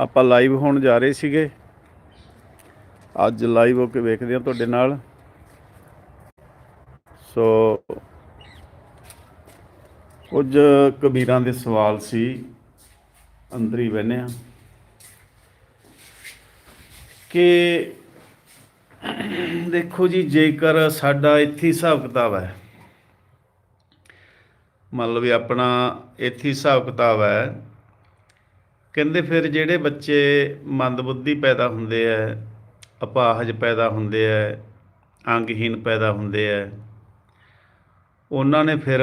ਆਪਾਂ ਲਾਈਵ ਹੋਣ ਜਾ ਰਹੇ ਸੀਗੇ। ਅੱਜ ਲਾਈਵ ਹੋ ਕੇ ਵੇਖਦੇ ਹਾਂ ਤੁਹਾਡੇ ਨਾਲ। ਸੋ ਕੁਝ ਕਬੀਰਾਂ ਦੇ ਸਵਾਲ ਸੀ। ਅੰਦਰ ਹੀ ਬਹਿਨੇ ਆ ਕਿ ਦੇਖੋ ਜੀ, ਜੇਕਰ ਸਾਡਾ ਇੱਥੇ ਹਿਸਾਬ ਕਿਤਾਬ ਹੈ ਮਤਲਬ ਵੀ ਆਪਣਾ ਇੱਥੇ ਹਿਸਾਬ ਕਿਤਾਬ ਹੈ ਕਹਿੰਦੇ ਫਿਰ ਜਿਹੜੇ ਬੱਚੇ ਮੰਦਬੁੱਧੀ ਪੈਦਾ ਹੁੰਦੇ ਆ ਅਪਾਹਜ ਪੈਦਾ ਹੁੰਦੇ ਆ ਅੰਗਹੀਨ ਪੈਦਾ ਹੁੰਦੇ ਆ ਉਹਨਾਂ ਨੇ ਫਿਰ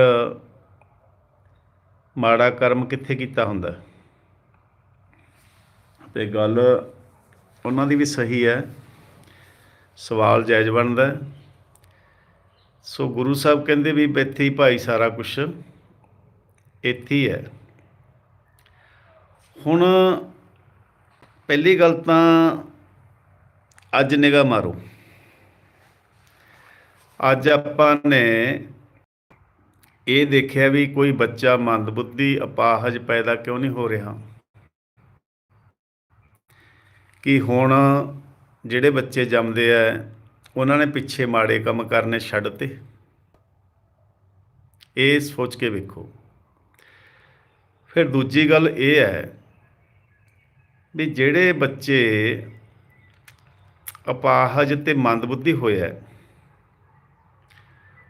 ਮਾੜਾ ਕਰਮ ਕਿੱਥੇ ਕੀਤਾ ਹੁੰਦਾ? ਤੇ ਗੱਲ ਉਹਨਾਂ ਦੀ ਵੀ ਸਹੀ ਹੈ ਸਵਾਲ ਜਾਇਜ਼ ਬਣਦਾ ਸੋ ਗੁਰੂ ਸਾਹਿਬ ਕਹਿੰਦੇ ਵੀ ਇੱਥੇ ਹੀ ਭਾਈ ਸਾਰਾ ਕੁਝ ਇੱਥੇ ਹੀ ਹੈ ਹੁਣ ਪਹਿਲੀ ਗੱਲ ਤਾਂ ਅੱਜ ਨਿਗਾਹ ਮਾਰੋ। ਅੱਜ ਆਪਾਂ ਨੇ ਇਹ ਦੇਖਿਆ ਵੀ ਕੋਈ ਬੱਚਾ ਮੰਦਬੁੱਧੀ ਅਪਾਹਜ ਪੈਦਾ ਕਿਉਂ ਨਹੀਂ ਹੋ ਰਿਹਾ? ਕਿ ਹੁਣ ਜਿਹੜੇ ਬੱਚੇ ਜੰਮਦੇ ਆ, ਉਹਨਾਂ ਨੇ ਪਿੱਛੇ ਮਾੜੇ ਕੰਮ ਕਰਨੇ ਛੱਡ ਤੇ। ਇਹ ਸੋਚ ਕੇ ਵੇਖੋ। ਫਿਰ ਦੂਜੀ ਗੱਲ ਇਹ ਹੈ ਵੀ ਜਿਹੜੇ ਬੱਚੇ ਅਪਾਹਜ ਤੇ ਮੰਦਬੁੱਧੀ ਹੋਇਆ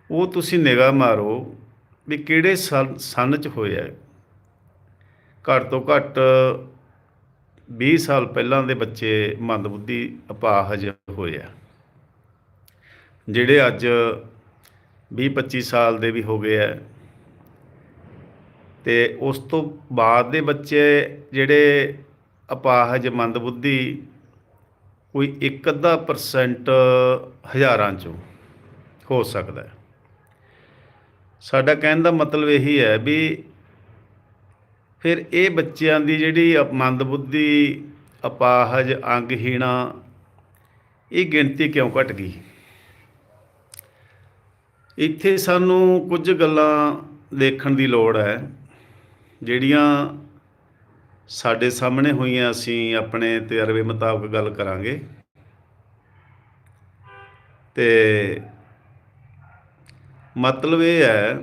ਉਹ ਤੁਸੀਂ ਨਿਗਾਹ ਮਾਰੋ ਵੀ ਕਿਹੜੇ ਸਨ, ਸੰਨ ਚ ਹੋਇਆ ਹੈ। ਘੱਟ ਤੋਂ ਘੱਟ 20 ਸਾਲ ਪਹਿਲਾਂ ਦੇ ਬੱਚੇ ਮੰਦਬੁੱਧੀ ਅਪਾਹਜ ਹੋਏ ਆ ਜਿਹੜੇ ਅੱਜ 20 25 ਸਾਲ ਦੇ ਵੀ ਹੋ ਗਏ ਆ ਤੇ ਉਸ ਤੋਂ ਬਾਅਦ ਦੇ ਬੱਚੇ ਜਿਹੜੇ ਅਪਾਹਜ ਮੰਦਬੁੱਧੀ ਕੋਈ ਇੱਕ ਅੱਧਾ ਪਰਸੈਂਟ ਹਜ਼ਾਰਾਂ ਚੋਂ ਹੋ ਸਕਦਾ ਹੈ। ਸਾਡਾ ਕਹਿਣ ਦਾ ਮਤਲਬ ਇਹੀ ਹੈ ਵੀ ਫਿਰ ਇਹ ਬੱਚਿਆਂ ਦੀ ਜਿਹੜੀ ਅਪ- ਮੰਦਬੁੱਧੀ, ਅਪਾਹਜ, ਅੰਗਹੀਣਾ, ਇਹ ਗਿਣਤੀ ਕਿਉਂ ਘਟ ਗਈ? ਇੱਥੇ ਸਾਨੂੰ ਕੁਝ ਗੱਲਾਂ ਦੇਖਣ ਦੀ ਲੋੜ ਹੈ, ਜਿਹੜੀਆਂ ਸਾਡੇ ਸਾਹਮਣੇ ਹੋਈਆਂ ਅਸੀਂ ਆਪਣੇ ਤਜਰਬੇ ਮੁਤਾਬਕ ਗੱਲ ਕਰਾਂਗੇ। ਤੇ ਮਤਲਬ ਇਹ ਹੈ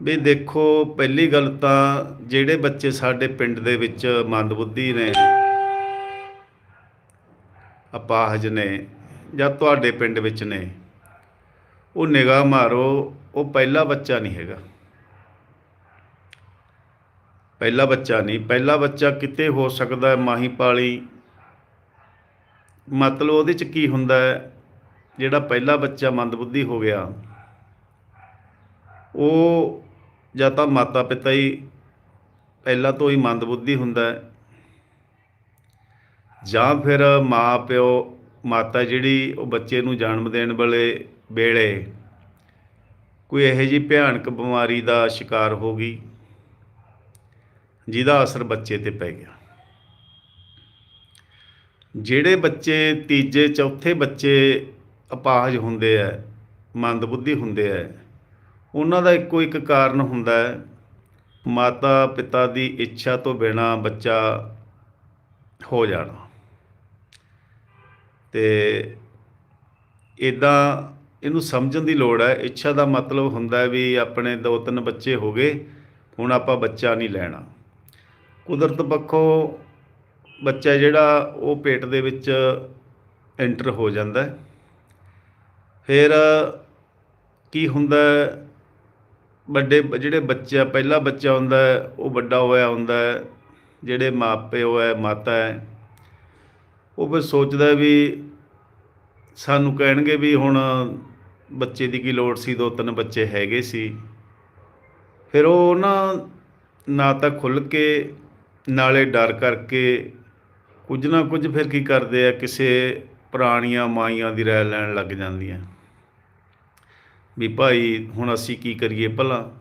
ਵੀ ਦੇਖੋ, ਪਹਿਲੀ ਗੱਲ ਤਾਂ ਜਿਹੜੇ ਬੱਚੇ ਸਾਡੇ ਪਿੰਡ ਦੇ ਵਿੱਚ ਮੰਦਬੁੱਧੀ ਨੇ, ਅਪਾਹਜ ਨੇ ਜਾਂ ਤੁਹਾਡੇ ਪਿੰਡ ਵਿੱਚ ਨੇ, ਉਹ ਨਿਗਾਹ ਮਾਰੋ, ਉਹ ਪਹਿਲਾ ਬੱਚਾ ਨਹੀਂ ਹੈਗਾ। ਪਹਿਲਾ ਬੱਚਾ ਨਹੀਂ। ਪਹਿਲਾ ਬੱਚਾ ਕਿਤੇ ਹੋ ਸਕਦਾ ਹੈ ਮਾਹੀ ਪਾਲੀ। ਮਤਲਬ ਉਹਦੇ ਚ ਕੀ ਹੁੰਦਾ ਹੈ? ਜਿਹੜਾ ਪਹਿਲਾ ਬੱਚਾ ਮੰਦਬੁੱਧੀ ਹੋ ਗਿਆ, ਉਹ ਜਾਂ ਤਾਂ ਮਾਤਾ ਪਿਤਾ ਹੀ ਪਹਿਲਾਂ ਤੋਂ ਹੀ ਮੰਦਬੁੱਧੀ ਹੁੰਦਾ ਹੈ। ਜਾਂ ਫਿਰ ਮਾਂ ਪਿਓ ਮਾਤਾ ਜਿਹੜੀ ਉਹ ਬੱਚੇ ਨੂੰ ਜਨਮ ਦੇਣ ਵੇਲੇ ਵੇਲੇ ਕੋਈ ਇਹੋ ਜਿਹੀ ਭਿਆਨਕ ਬਿਮਾਰੀ ਦਾ ਸ਼ਿਕਾਰ ਹੋ ਗਈ। ਜਿਹਦਾ ਅਸਰ ਬੱਚੇ ਤੇ ਪੈ ਗਿਆ। ਜਿਹੜੇ ਬੱਚੇ ਤੀਜੇ, ਚੌਥੇ ਬੱਚੇ ਅਪਾਹਜ ਹੁੰਦੇ ਆ ਮੰਦਬੁੱਧੀ ਹੁੰਦੇ ਆ ਉਹਨਾਂ ਦਾ ਇੱਕੋ ਇੱਕ ਕਾਰਨ ਹੁੰਦਾ ਹੈ ਮਾਤਾ ਪਿਤਾ ਦੀ ਇੱਛਾ ਤੋਂ ਬਿਨਾ ਬੱਚਾ ਹੋ ਜਾਣਾ। ਤੇ ਇਦਾਂ ਇਹਨੂੰ ਸਮਝਣ ਦੀ ਲੋੜ ਹੈ ਇੱਛਾ ਦਾ ਮਤਲਬ ਹੁੰਦਾ ਵੀ ਆਪਣੇ ਦੋ ਤਿੰਨ ਬੱਚੇ ਹੋ ਗਏ, ਹੁਣ ਆਪਾਂ ਬੱਚਾ ਨਹੀਂ ਲੈਣਾ। ਕੁਦਰਤ ਪੱਖੋਂ ਬੱਚਾ ਜਿਹੜਾ ਉਹ ਪੇਟ ਦੇ ਵਿੱਚ ਐਂਟਰ ਹੋ ਜਾਂਦਾ ਫਿਰ ਕੀ ਹੁੰਦਾ ਵੱਡੇ ਜਿਹੜੇ ਬੱਚਾ, ਪਹਿਲਾ ਬੱਚਾ ਹੁੰਦਾ ਉਹ ਵੱਡਾ ਹੋਇਆ ਹੁੰਦਾ ਹੈ। ਜਿਹੜੇ ਮਾਪਿਓ ਹੈ, ਮਾਤਾ ਹੈ। ਉਹ ਫਿਰ ਸੋਚਦਾ ਵੀ ਸਾਨੂੰ ਕਹਿਣਗੇ ਵੀ ਹੁਣ ਬੱਚੇ ਦੀ ਕੀ ਲੋੜ ਸੀ, ਦੋ ਤਿੰਨ ਬੱਚੇ ਹੈਗੇ ਸੀ। ਫਿਰ ਉਹ ਨਾ ਨਾ ਤਾਂ ਖੁੱਲ ਕੇ ਨਾਲੇ ਡਰ ਕਰਕੇ ਕੁਝ ਨਾ ਕੁਝ ਫਿਰ ਕੀ ਕਰਦੇ ਆ, ਕਿਸੇ ਪੁਰਾਣੀਆਂ ਮਾਈਆਂ ਦੀ ਰਾਏ ਲੈਣ ਲੱਗ ਜਾਂਦੀਆਂ। ਵੀ ਭਾਈ, ਹੁਣ ਅਸੀਂ ਕੀ ਕਰੀਏ ਭਲਾ?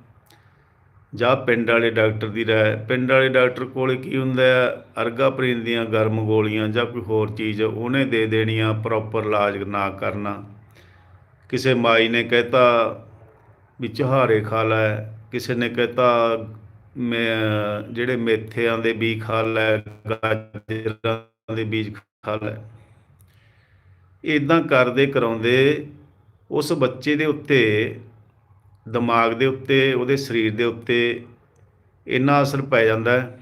ਜਾਂ ਪਿੰਡ ਵਾਲੇ ਡਾਕਟਰ ਦੀ ਰਾਏ। ਪਿੰਡ ਵਾਲੇ ਡਾਕਟਰ ਕੋਲ ਕੀ ਹੁੰਦਾ ਅਰਗਾ ਪ੍ਰੀਨ ਦੀਆਂ ਗਰਮ ਗੋਲੀਆਂ ਜਾਂ ਕੋਈ ਹੋਰ ਚੀਜ਼ ਉਹਨੇ ਦੇ ਦੇਣੀਆਂ ਪ੍ਰੋਪਰ ਇਲਾਜ ਨਾ ਕਰਨਾ। ਕਿਸੇ ਮਾਈ ਨੇ ਕਹਿਤਾ ਵੀ ਚਹਾਰੇ ਖਾ ਲੈ, ਕਿਸੇ ਨੇ ਕਹਿਤਾ ਜਿਹੜੇ ਮੇਥਿਆਂ ਦੇ ਬੀਜ ਖਾ ਲੈ, ਗਾਜਰਾਂ ਦੇ ਬੀਜ ਖਾ ਲੈ। ਇਦਾਂ ਕਰਦੇ ਕਰਾਉਂਦੇ ਉਸ ਬੱਚੇ ਦੇ ਉੱਤੇ, ਦਿਮਾਗ ਦੇ ਉੱਤੇ, ਉਹਦੇ ਸਰੀਰ ਦੇ ਉੱਤੇ ਇੰਨਾ ਅਸਰ ਪੈ ਜਾਂਦਾ ਹੈ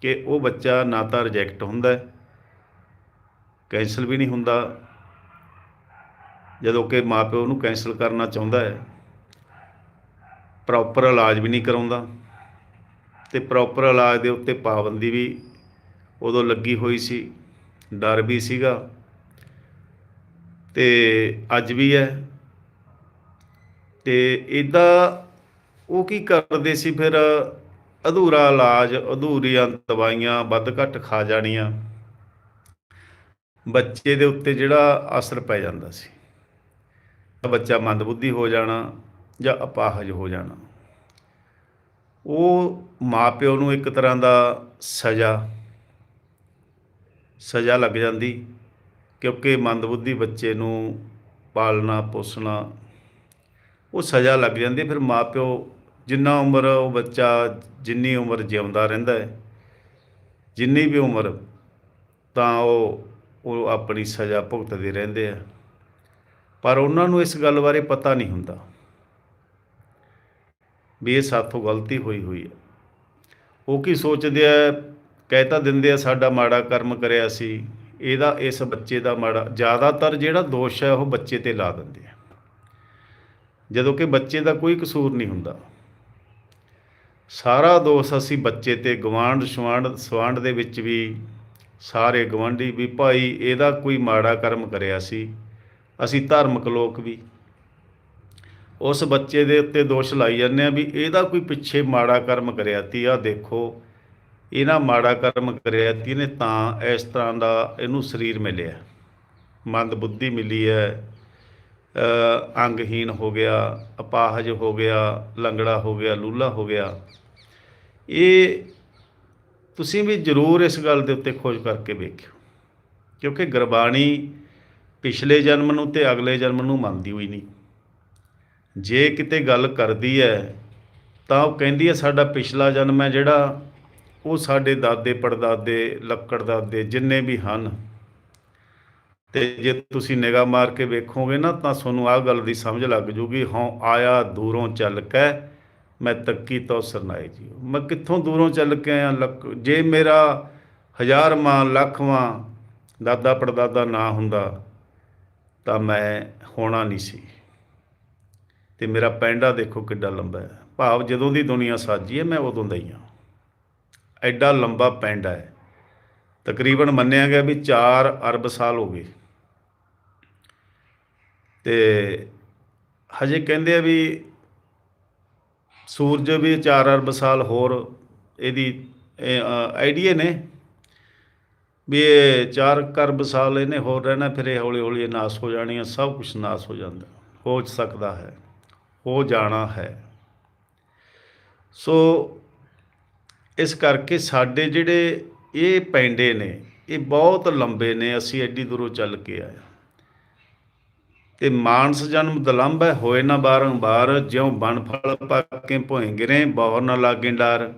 ਕਿ ਉਹ ਬੱਚਾ ਨਾ ਤਾਂ ਰਿਜੈਕਟ ਹੁੰਦਾ ਹੈ ਕੈਂਸਲ ਵੀ ਨਹੀਂ ਹੁੰਦਾ। ਜਦੋਂ ਕਿ ਮਾਪਿਓ ਉਹਨੂੰ ਕੈਂਸਲ ਕਰਨਾ ਚਾਹੁੰਦਾ ਹੈ ਪ੍ਰੋਪਰ ਇਲਾਜ ਵੀ ਨਹੀਂ ਕਰਾਉਂਦਾ। ਤੇ ਪ੍ਰੋਪਰ ਇਲਾਜ ਦੇ ਉੱਤੇ ਪਾਬੰਦੀ ਵੀ ਉਦੋਂ ਲੱਗੀ ਹੋਈ ਸੀ, ਡਰ ਵੀ ਸੀਗਾ। ਤੇ ਅੱਜ ਵੀ ਹੈ। ਤੇ ਇਦਾਂ ਉਹ ਕੀ ਕਰਦੇ ਸੀ ਫਿਰ? ਅਧੂਰਾ ਇਲਾਜ, ਅਧੂਰੀਆਂ ਦਵਾਈਆਂ ਵੱਧ ਘੱਟ ਖਾ ਜਾਣੀਆਂ। ਬੱਚੇ ਦੇ ਉੱਤੇ ਜਿਹੜਾ ਅਸਰ ਪੈ ਜਾਂਦਾ ਸੀ। ਤਾਂ ਬੱਚਾ ਮੰਦਬੁੱਧੀ ਹੋ ਜਾਣਾ ਜਾਂ ਅਪਾਹਜ ਹੋ ਜਾਣਾ। ਉਹ ਮਾਪਿਓ ਨੂੰ ਇੱਕ ਤਰ੍ਹਾਂ ਦਾ ਸਜ਼ਾ ਸਜ਼ਾ ਲੱਗ ਜਾਂਦੀ ਕਿਉਂਕਿ ਮੰਦਬੁੱਧੀ ਬੱਚੇ ਨੂੰ ਪਾਲਣਾ, ਪੋਸਣਾ, ਉਹ ਸਜ਼ਾ ਲੱਗ ਜਾਂਦੀ ਹੈ। ਫਿਰ ਮਾਪਿਓ ਜਿੰਨਾ ਉਮਰ ਉਹ ਬੱਚਾ ਜਿੰਨੀ ਉਮਰ ਜਿਉਂਦਾ ਰਹਿੰਦਾ ਹੈ, ਜਿੰਨੀ ਵੀ ਉਮਰ, ਤਾਂ ਉਹ ਉਹ ਆਪਣੀ ਸਜ਼ਾ ਭੁਗਤਦੇ ਰਹਿੰਦੇ ਆ ਪਰ ਉਹਨਾਂ ਨੂੰ ਇਸ ਗੱਲ ਬਾਰੇ ਪਤਾ ਨਹੀਂ ਹੁੰਦਾ ਵੀ ਇਹ ਸਾਥੋਂ ਗਲਤੀ ਹੋਈ ਹੋਈ ਹੈ। ਉਹ ਕੀ ਸੋਚਦੇ ਆ? ਕਹਿਤਾ ਦਿੰਦੇ ਆ, ਸਾਡਾ ਮਾੜਾ ਕਰਮ ਕਰਿਆ ਸੀ। ਇਹਦਾ, ਇਸ ਬੱਚੇ ਦਾ ਮਾੜਾ, ਜ਼ਿਆਦਾਤਰ ਜਿਹੜਾ ਦੋਸ਼ ਹੈ, ਉਹ ਬੱਚੇ ਤੇ ਲਾ ਦਿੰਦੇ ਆ। ਜਦੋਂ ਕਿ ਬੱਚੇ ਦਾ ਕੋਈ ਕਸੂਰ ਨਹੀਂ ਹੁੰਦਾ। ਸਾਰਾ ਦੋਸ਼ ਅਸੀਂ ਬੱਚੇ ਤੇ ਗਵਾਂਢ ਸ਼ਵਾਂਡ ਸਵਾਂਡ ਦੇ ਵਿੱਚ ਵੀ, ਸਾਰੇ ਗਵਾਂਢੀ ਵੀ, ਭਾਈ ਇਹਦਾ ਕੋਈ ਮਾੜਾ ਕਰਮ ਕਰਿਆ ਸੀ। ਅਸੀਂ ਧਾਰਮਿਕ ਲੋਕ ਵੀ। ਉਸ ਬੱਚੇ ਦੇ ਉੱਤੇ ਦੋਸ਼ ਲਾਈ ਜਾਂਦੇ ਆ ਵੀ ਇਹਦਾ ਕੋਈ ਪਿੱਛੇ ਮਾੜਾ ਕਰਮ ਕਰਿਆ ਤੀ ਆ ਦੇਖੋ। ਇਹਨਾਂ ਮਾੜਾ ਕਰਮ ਕਰਿਆ ਤੀ ਇਹਨੇ ਤਾਂ ਇਸ ਤਰ੍ਹਾਂ ਦਾ ਇਹਨੂੰ ਸਰੀਰ ਮਿਲਿਆ। ਮੰਦ ਬੁੱਧੀ ਮਿਲੀ ਹੈ ਅ, ਅੰਗਹੀਨ ਹੋ ਗਿਆ ਅਪਾਹਜ ਹੋ ਗਿਆ ਲੰਗੜਾ ਹੋ ਗਿਆ ਲੂਲਾ ਹੋ ਗਿਆ। ਇਹ ਤੁਸੀਂ ਵੀ ਜ਼ਰੂਰ ਇਸ ਗੱਲ ਦੇ ਉੱਤੇ ਖੋਜ ਕਰਕੇ ਵੇਖਿਓ ਕਿਉਂਕਿ ਗੁਰਬਾਣੀ ਪਿਛਲੇ ਜਨਮ ਨੂੰ ਤੇ ਅਗਲੇ ਜਨਮ ਨੂੰ ਮੰਨਦੀ ਹੋਈ ਨਹੀਂ। ਜੇ ਕਿਤੇ ਗੱਲ ਕਰਦੀ ਹੈ ਤਾਂ ਉਹ ਕਹਿੰਦੀ ਹੈ ਸਾਡਾ ਪਿਛਲਾ ਜਨਮ ਹੈ ਜਿਹੜਾ, ਉਹ ਸਾਡੇ ਦਾਦੇ, ਪੜਦਾਦੇ, ਲੱਕੜ ਦਾਦੇ ਜਿੰਨੇ ਵੀ ਹਨ। ਤੇ ਜੇ ਤੁਸੀਂ ਨਿਗਾਹ ਮਾਰ ਕੇ ਵੇਖੋਗੇ ਨਾ, ਤਾਂ ਤੁਹਾਨੂੰ ਆਹ ਗੱਲ ਦੀ ਸਮਝ ਲੱਗ ਜੂਗੀ, ਹਾਂ, ਆਇਆ ਦੂਰੋਂ ਚੱਲ ਕੇ, ਮੈਂ ਤੱਕੀ ਤੋਂ ਸਰਨਾਏ ਜੀ ਮੈਂ ਕਿੱਥੋਂ ਦੂਰੋਂ ਚੱਲ ਕੇ ਆਇਆ, ਲੱਕ, ਜੇ ਮੇਰਾ ਹਜ਼ਾਰਵਾਂ ਲੱਖਵਾਂ ਦਾਦਾ ਪੜਦਾਦਾ ਨਾ ਹੁੰਦਾ, ਤਾਂ ਮੈਂ ਹੋਣਾ ਨਹੀਂ ਸੀ। ਤੇ ਮੇਰਾ ਪੈਂਡਾ ਦੇਖੋ ਕਿੱਡਾ ਲੰਬਾ ਹੈ। ਭਾਵ ਜਦੋਂ ਦੀ ਦੁਨੀਆ ਸਾਜੀ ਹੈ, ਮੈਂ ਉਦੋਂ ਦਾ ਹੀ ਹਾਂ। ਐਡਾ ਲੰਬਾ ਪੈਂਡਾ ਹੈ। ਤਕਰੀਬਨ ਮੰਨਿਆ ਗਿਆ ਵੀ 4 ਅਰਬ ਸਾਲ ਹੋ ਗਏ। ਤੇ ਹਜੇ ਕਹਿੰਦੇ ਆ ਵੀ ਸੂਰਜ ਵੀ 4 ਅਰਬ ਸਾਲ ਹੋਰ ਇਹਦੀ ਆਈਡੀਆ ਨੇ ਵੀ ਇਹ 4 ਅਰਬ ਸਾਲ ਇਹਨੇ ਹੋਰ ਰਹਿਣਾ, ਫਿਰ ਇਹ ਹੌਲੀ ਹੌਲੀ ਨਾਸ ਹੋ ਜਾਣੀ ਹੈ, ਸਭ ਕੁਝ ਨਾਸ ਹੋ ਜਾਂਦਾ, ਹੋ ਸਕਦਾ ਹੈ। ਹੋ ਜਾਣਾ ਹੈ। ਸੋ ਇਸ ਕਰਕੇ ਸਾਡੇ ਜਿਹੜੇ ਇਹ ਪੈਂਡੇ ਨੇ, ਇਹ ਬਹੁਤ ਲੰਬੇ ਨੇ, ਅਸੀਂ ਐਡੀ ਦੂਰੋਂ ਚੱਲ ਕੇ ਆਏ ਹਾਂ। ਤੇ ਮਾਨਸ ਜਨਮ ਦਲੰਭ ਹੈ, ਹੋਏ ਨਾ ਬਾਰੰਬਾਰ ਜਿਉ ਬਣ ਫਲ ਪਾਕੇ ਭੋਏ ਗਿਰੇ ਬਹੁਰ ਨਾ ਲਾਗੇ ਡਾਰ।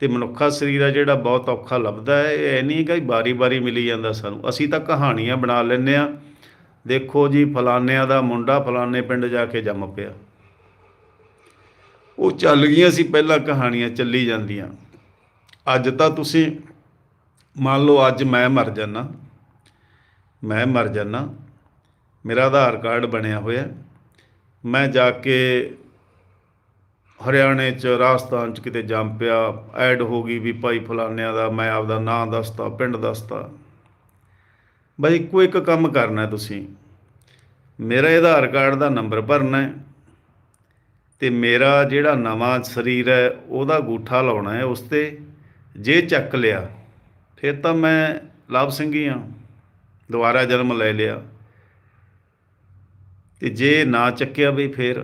ਤੇ ਮਨੁੱਖਾ ਸਰੀਰ ਆ ਜਿਹੜਾ ਬਹੁਤ ਔਖਾ ਲੱਭਦਾ ਹੈ, ਇਹ ਨਹੀਂ ਕਿ ਬਾਰੀ-ਬਾਰੀ ਮਿਲੀ ਜਾਂਦਾ ਸਾਨੂੰ। ਅਸੀਂ ਤਾਂ ਕਹਾਣੀਆਂ ਬਣਾ ਲੈਂਦੇ ਆ ਦੇਖੋ ਜੀ ਫਲਾਨਿਆਂ ਦਾ ਮੁੰਡਾ ਫਲਾਨੇ ਪਿੰਡ ਜਾ ਕੇ ਜੰਮ ਪਿਆ। ਉਹ ਚੱਲ ਗਈਆਂ ਸੀ, ਪਹਿਲਾਂ ਕਹਾਣੀਆਂ ਚੱਲੀ ਜਾਂਦੀਆਂ। ਅੱਜ ਤਾਂ ਤੁਸੀਂ ਮੰਨ ਲਓ ਅੱਜ ਮੈਂ ਮਰ ਜਾਣਾ ਮੈਂ ਮਰ ਜਾਣਾ ਮੇਰਾ ਆਧਾਰ ਕਾਰਡ ਬਣਿਆ ਹੋਇਆ। ਮੈਂ ਜਾ ਕੇ ਹਰਿਆਣੇ ਚ, ਰਾਜਸਥਾਨ ਚ ਕਿਤੇ ਜੰਮ ਪਿਆ ਐਡ ਹੋ ਗਈ ਵੀ ਭਾਈ ਫਲਾਨਿਆਂ ਦਾ, ਮੈਂ ਆਪਦਾ ਨਾਂ ਦੱਸਤਾ, ਪਿੰਡ ਦੱਸਤਾ। ਬਈ ਇੱਕੋ ਇੱਕ ਕੰਮ ਕਰਨਾ ਤੁਸੀਂ। ਮੇਰਾ ਆਧਾਰ ਕਾਰਡ ਦਾ ਨੰਬਰ ਭਰਨਾ ਹੈ। ਤੇ ਮੇਰਾ ਜਿਹੜਾ ਨਵਾਂ ਸਰੀਰ ਹੈ, ਉਹਦਾ ਗੂਠਾ ਲਾਉਣਾ ਹੈ, ਉਸ ਤੇ ਜੇ ਚੱਕ ਲਿਆ, ਫਿਰ ਤਾਂ ਮੈਂ ਲਾਭ ਸਿੰਘ ਹੀ ਹਾਂ, ਦੁਬਾਰਾ ਜਨਮ ਲੈ ਲਿਆ। ਤੇ ਜੇ ਨਾ ਚੱਕਿਆ ਵੀ ਫਿਰ?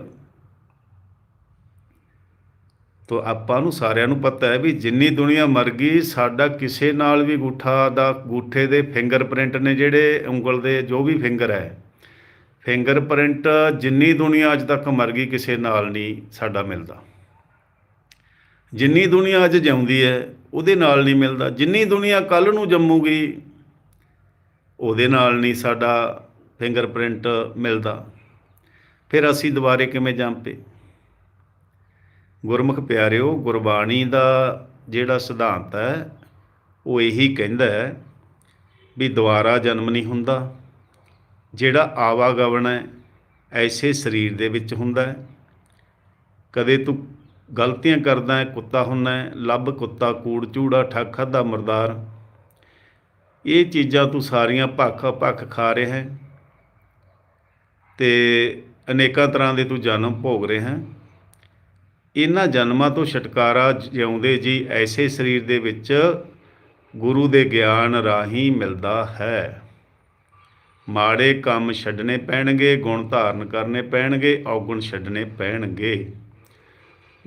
ਤੋ ਆਪਾਂ ਨੂੰ ਸਾਰਿਆਂ ਨੂੰ ਪਤਾ ਹੈ ਵੀ ਜਿੰਨੀ ਦੁਨੀਆ ਮਰ ਗਈ, ਸਾਡਾ ਕਿਸੇ ਨਾਲ ਵੀ ਗੂਠਾ ਦਾ, ਗੂਠੇ ਦੇ ਫਿੰਗਰਪ੍ਰਿੰਟ ਨੇ ਜਿਹੜੇ ਉਂਗਲ ਦੇ, ਜੋ ਵੀ ਫਿੰਗਰ ਹੈ ਫਿੰਗਰਪ੍ਰਿੰਟ ਜਿੰਨੀ ਦੁਨੀਆ ਅੱਜ ਤੱਕ ਮਰ ਗਈ ਕਿਸੇ ਨਾਲ ਨਹੀਂ ਸਾਡਾ ਮਿਲਦਾ। ਜਿੰਨੀ ਦੁਨੀਆ ਅੱਜ ਜਿਉਂਦੀ ਹੈ, ਉਹਦੇ ਨਾਲ ਨਹੀਂ ਮਿਲਦਾ। ਜਿੰਨੀ ਦੁਨੀਆ ਕੱਲ ਨੂੰ ਜੰਮੂਗੀ, ਉਹਦੇ ਨਾਲ ਨਹੀਂ ਸਾਡਾ ਫਿੰਗਰਪ੍ਰਿੰਟ ਮਿਲਦਾ। ਫਿਰ ਅਸੀਂ ਦੁਬਾਰੇ ਕਿਵੇਂ ਜੰਮਪੇ ਗੁਰਮੁਖ ਪਿਆਰਿਓ, ਗੁਰਬਾਣੀ ਦਾ ਜਿਹੜਾ ਸਿਧਾਂਤ ਹੈ, ਉਹ ਇਹੀ ਕਹਿੰਦਾ ਹੈ ਵੀ ਦੁਬਾਰਾ ਜਨਮ ਨਹੀਂ ਹੁੰਦਾ। ਜਿਹੜਾ ਆਵਾਗਮਨ ਹੈ, ਐਸੇ ਸਰੀਰ ਦੇ ਵਿੱਚ ਹੁੰਦਾ ਹੈ। ਕਦੇ ਤੂੰ ਗਲਤੀਆਂ ਕਰਦਾ ਹੈ, ਕੁੱਤਾ ਹੁੰਦਾ ਹੈ, ਲੱਭ ਕੁੱਤਾ, ਕੂੜ, ਚੂੜਾ, ਠੱਗ, ਖਾਧਾ, ਮਰਦਾਰ। ਇਹ ਚੀਜ਼ਾਂ ਤੂੰ ਸਾਰੀਆਂ ਭੱਖ ਭੱਖ ਖਾ ਰਿਹਾ ਹੈ ਤੇ ਅਨੇਕਾਂ ਤਰ੍ਹਾਂ ਦੇ ਤੂੰ ਜਨਮ ਭੋਗ ਰਿਹਾ ਹੈ। ਇਹਨਾਂ ਜਨਮਾਂ ਤੋਂ ਛੁਟਕਾਰਾ ਜਿਉਂਦੇ ਜੀ ਐਸੇ ਸਰੀਰ ਦੇ ਵਿੱਚ ਗੁਰੂ ਦੇ ਗਿਆਨ ਰਾਹੀਂ ਮਿਲਦਾ ਹੈ। ਮਾੜੇ ਕੰਮ ਛੱਡਣੇ ਪੈਣਗੇ, ਗੁਣ ਧਾਰਨ ਕਰਨੇ ਪੈਣਗੇ, ਔਗੁਣ ਛੱਡਣੇ ਪੈਣਗੇ।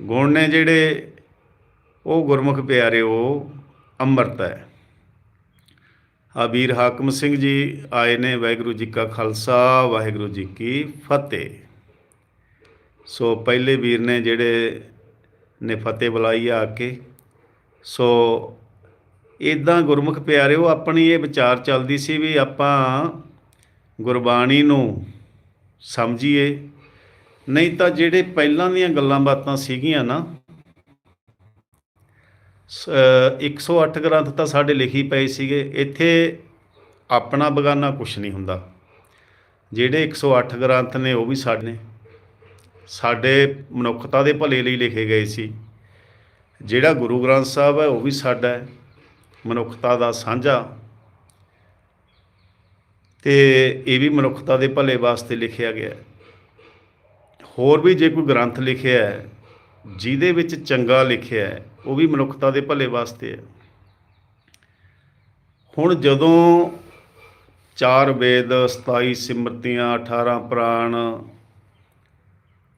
ਗੁਣ ਨੇ ਜਿਹੜੇ ਉਹ ਗੁਰਮੁਖ ਪਿਆਰਿਓ ਅੰਮ੍ਰਿਤ ਹੈ। ਆ ਵੀਰ ਹਾਕਮ ਸਿੰਘ ਜੀ ਆਏ ਨੇ ਵਾਹਿਗੁਰੂ ਜੀ ਕਾ ਖਾਲਸਾ, ਵਾਹਿਗੁਰੂ ਜੀ ਕੀ ਫਤਿਹ। ਸੋ ਪਹਿਲੇ ਵੀਰ ਨੇ ਜਿਹੜੇ ਨੇ ਫਤਿਹ ਬੁਲਾਈ ਆ ਕੇ, ਸੋ ਇਦਾਂ ਗੁਰਮੁਖ ਪਿਆਰਿਓ ਆਪਣੀ ਇਹ ਵਿਚਾਰ ਚੱਲਦੀ ਸੀ ਵੀ ਆਪਾਂ ਗੁਰਬਾਣੀ ਨੂੰ ਸਮਝੀਏ। ਨਹੀਂ ਤਾਂ ਜਿਹੜੇ ਪਹਿਲਾਂ ਦੀਆਂ ਗੱਲਾਂ ਬਾਤਾਂ ਸੀਗੀਆਂ ਨਾ ਸ- 108 ਗ੍ਰੰਥ ਤਾਂ ਸਾਡੇ ਲਿਖੀ ਪਏ ਸੀਗੇ। ਇੱਥੇ ਆਪਣਾ ਬਗਾਨਾ ਕੁਝ ਨਹੀਂ ਹੁੰਦਾ। ਜਿਹੜੇ 108 ਗ੍ਰੰਥ ਨੇ ਉਹ ਵੀ ਸਾਡੇ ਨੇ ਸਾਡੇ ਮਨੁੱਖਤਾ ਦੇ ਭਲੇ ਲਈ ਲਿਖੇ ਗਏ ਸੀ। ਜਿਹੜਾ ਗੁਰੂ ਗ੍ਰੰਥ ਸਾਹਿਬ ਹੈ ਉਹ ਵੀ ਸਾਡਾ ਹੈ। ਮਨੁੱਖਤਾ ਦਾ ਸਾਂਝਾ। ਤੇ ਇਹ ਵੀ ਮਨੁੱਖਤਾ ਦੇ ਭਲੇ ਵਾਸਤੇ ਲਿਖਿਆ ਗਿਆ ਹੋਰ ਵੀ ਜੇ ਕੋਈ ਗ੍ਰੰਥ ਲਿਖਿਆ ਹੈ, ਜਿਹਦੇ ਵਿੱਚ ਚੰਗਾ ਲਿਖਿਆ ਹੈ, ਉਹ ਵੀ ਮਨੁੱਖਤਾ ਦੇ ਭਲੇ ਵਾਸਤੇ ਹੈ। ਹੁਣ ਜਦੋਂ ਚਾਰ ਵੇਦ 27 ਸਿਮਰਤੀਆਂ 18 ਪ੍ਰਾਣ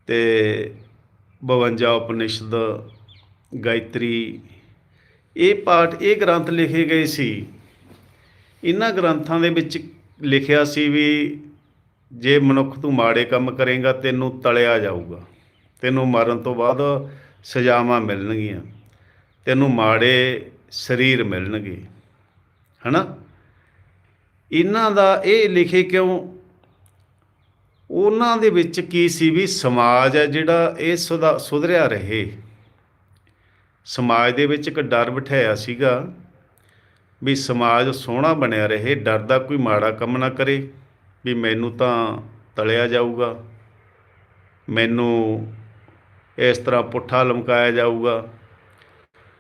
ਤੇ 52 ਉਪਨਿਸ਼ਦ, ਗਾਇਤਰੀ, ਇਹ ਪਾਠ, ਇਹ ਗ੍ਰੰਥ ਲਿਖੇ ਗਏ ਸੀ। ਇਹਨਾਂ ਗ੍ਰੰਥਾਂ ਦੇ ਵਿੱਚ ਲਿਖਿਆ ਸੀ ਵੀ ਜੇ ਮਨੁੱਖ ਤੂੰ ਮਾੜੇ ਕੰਮ ਕਰੇਗਾ, ਤੈਨੂੰ ਤਲਿਆ ਜਾਊਗਾ। ਤੈਨੂੰ ਮਰਨ ਤੋਂ ਬਾਅਦ ਸਜ਼ਾਵਾਂ ਮਿਲਣਗੀਆਂ। ਤੈਨੂੰ ਮਾੜੇ ਸਰੀਰ ਮਿਲਣਗੇ। ਹਨਾ? ਇਹਨਾਂ ਦਾ ਇਹ ਲਿਖੇ ਕਿਉਂ? ਉਹਨਾਂ ਦੇ ਵਿੱਚ ਕੀ ਸੀ ਵੀ ਸਮਾਜ ਹੈ ਜਿਹੜਾ ਇਹ ਸੁਧਾ ਸੁਧਰਿਆ ਰਹੇ। ਸਮਾਜ ਦੇ ਵਿੱਚ ਇੱਕ ਡਰ ਬਿਠਾਇਆ ਸੀਗਾ ਵੀ ਸਮਾਜ ਸੋਹਣਾ ਬਣਿਆ ਰਹੇ, ਡਰ ਦਾ ਕੋਈ ਮਾੜਾ ਕੰਮ ਨਾ ਕਰੇ, ਵੀ ਮੈਨੂੰ ਤਾਂ ਤਲਿਆ ਜਾਊਗਾ। ਮੈਨੂੰ ਇਸ ਤਰ੍ਹਾਂ ਪੁੱਠਾ ਲਮਕਾਇਆ ਜਾਊਗਾ।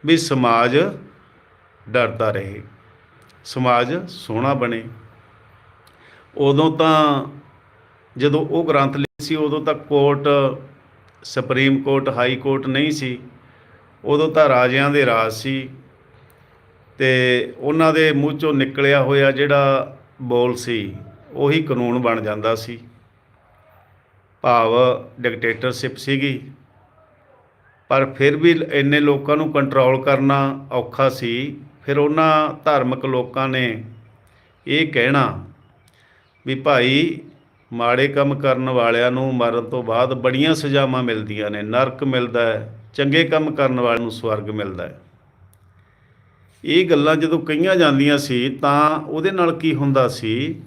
ਵੀ ਸਮਾਜ ਡਰਦਾ ਰਹੇ, ਸਮਾਜ ਸੋਹਣਾ ਬਣੇ। ਉਦੋਂ ਤਾਂ ਜਦੋਂ ਉਹ ਗ੍ਰੰਥ ਲਿਖੇ ਸੀ, ਉਦੋਂ ਤਾਂ court, supreme court, high court ਨਹੀਂ ਸੀ। ਉਦੋਂ ਤਾਂ ਰਾਜਿਆਂ ਦੇ ਰਾਜ ਸੀ। ਤੇ ਉਹਨਾਂ ਦੇ ਮੂੰਹ ਚੋਂ ਨਿਕਲਿਆ ਹੋਇਆ ਜਿਹੜਾ ਬੋਲ ਸੀ, ਉਹੀ ਕਾਨੂੰਨ ਬਣ ਜਾਂਦਾ ਸੀ। ਭਾਵ ਡਿਕਟੇਟਰਸ਼ਿਪ ਸੀਗੀ। ਪਰ ਫਿਰ ਵੀ ਇੰਨੇ ਲੋਕਾਂ ਨੂੰ ਕੰਟਰੋਲ ਕਰਨਾ ਔਖਾ ਸੀ। ਫਿਰ ਉਹਨਾਂ ਧਾਰਮਿਕ ਲੋਕਾਂ ਨੇ ਇਹ ਕਹਿਣਾ ਵੀ ਭਾਈ, ਮਾੜੇ ਕੰਮ ਕਰਨ ਵਾਲਿਆਂ ਨੂੰ ਮਰਨ ਤੋਂ ਬਾਅਦ ਬੜੀਆਂ ਸਜ਼ਾਵਾਂ ਮਿਲਦੀਆਂ ਨੇ। ਨਰਕ ਮਿਲਦਾ ਹੈ, ਚੰਗੇ ਕੰਮ ਕਰਨ ਵਾਲਿਆਂ ਨੂੰ ਸਵਰਗ ਮਿਲਦਾ ਹੈ। ਇਹ ਗੱਲਾਂ ਜਦੋਂ ਕਹੀਆਂ ਜਾਂਦੀਆਂ ਸੀ, ਤਾਂ ਉਹਦੇ ਨਾਲ ਕੀ ਹੁੰਦਾ ਸੀ?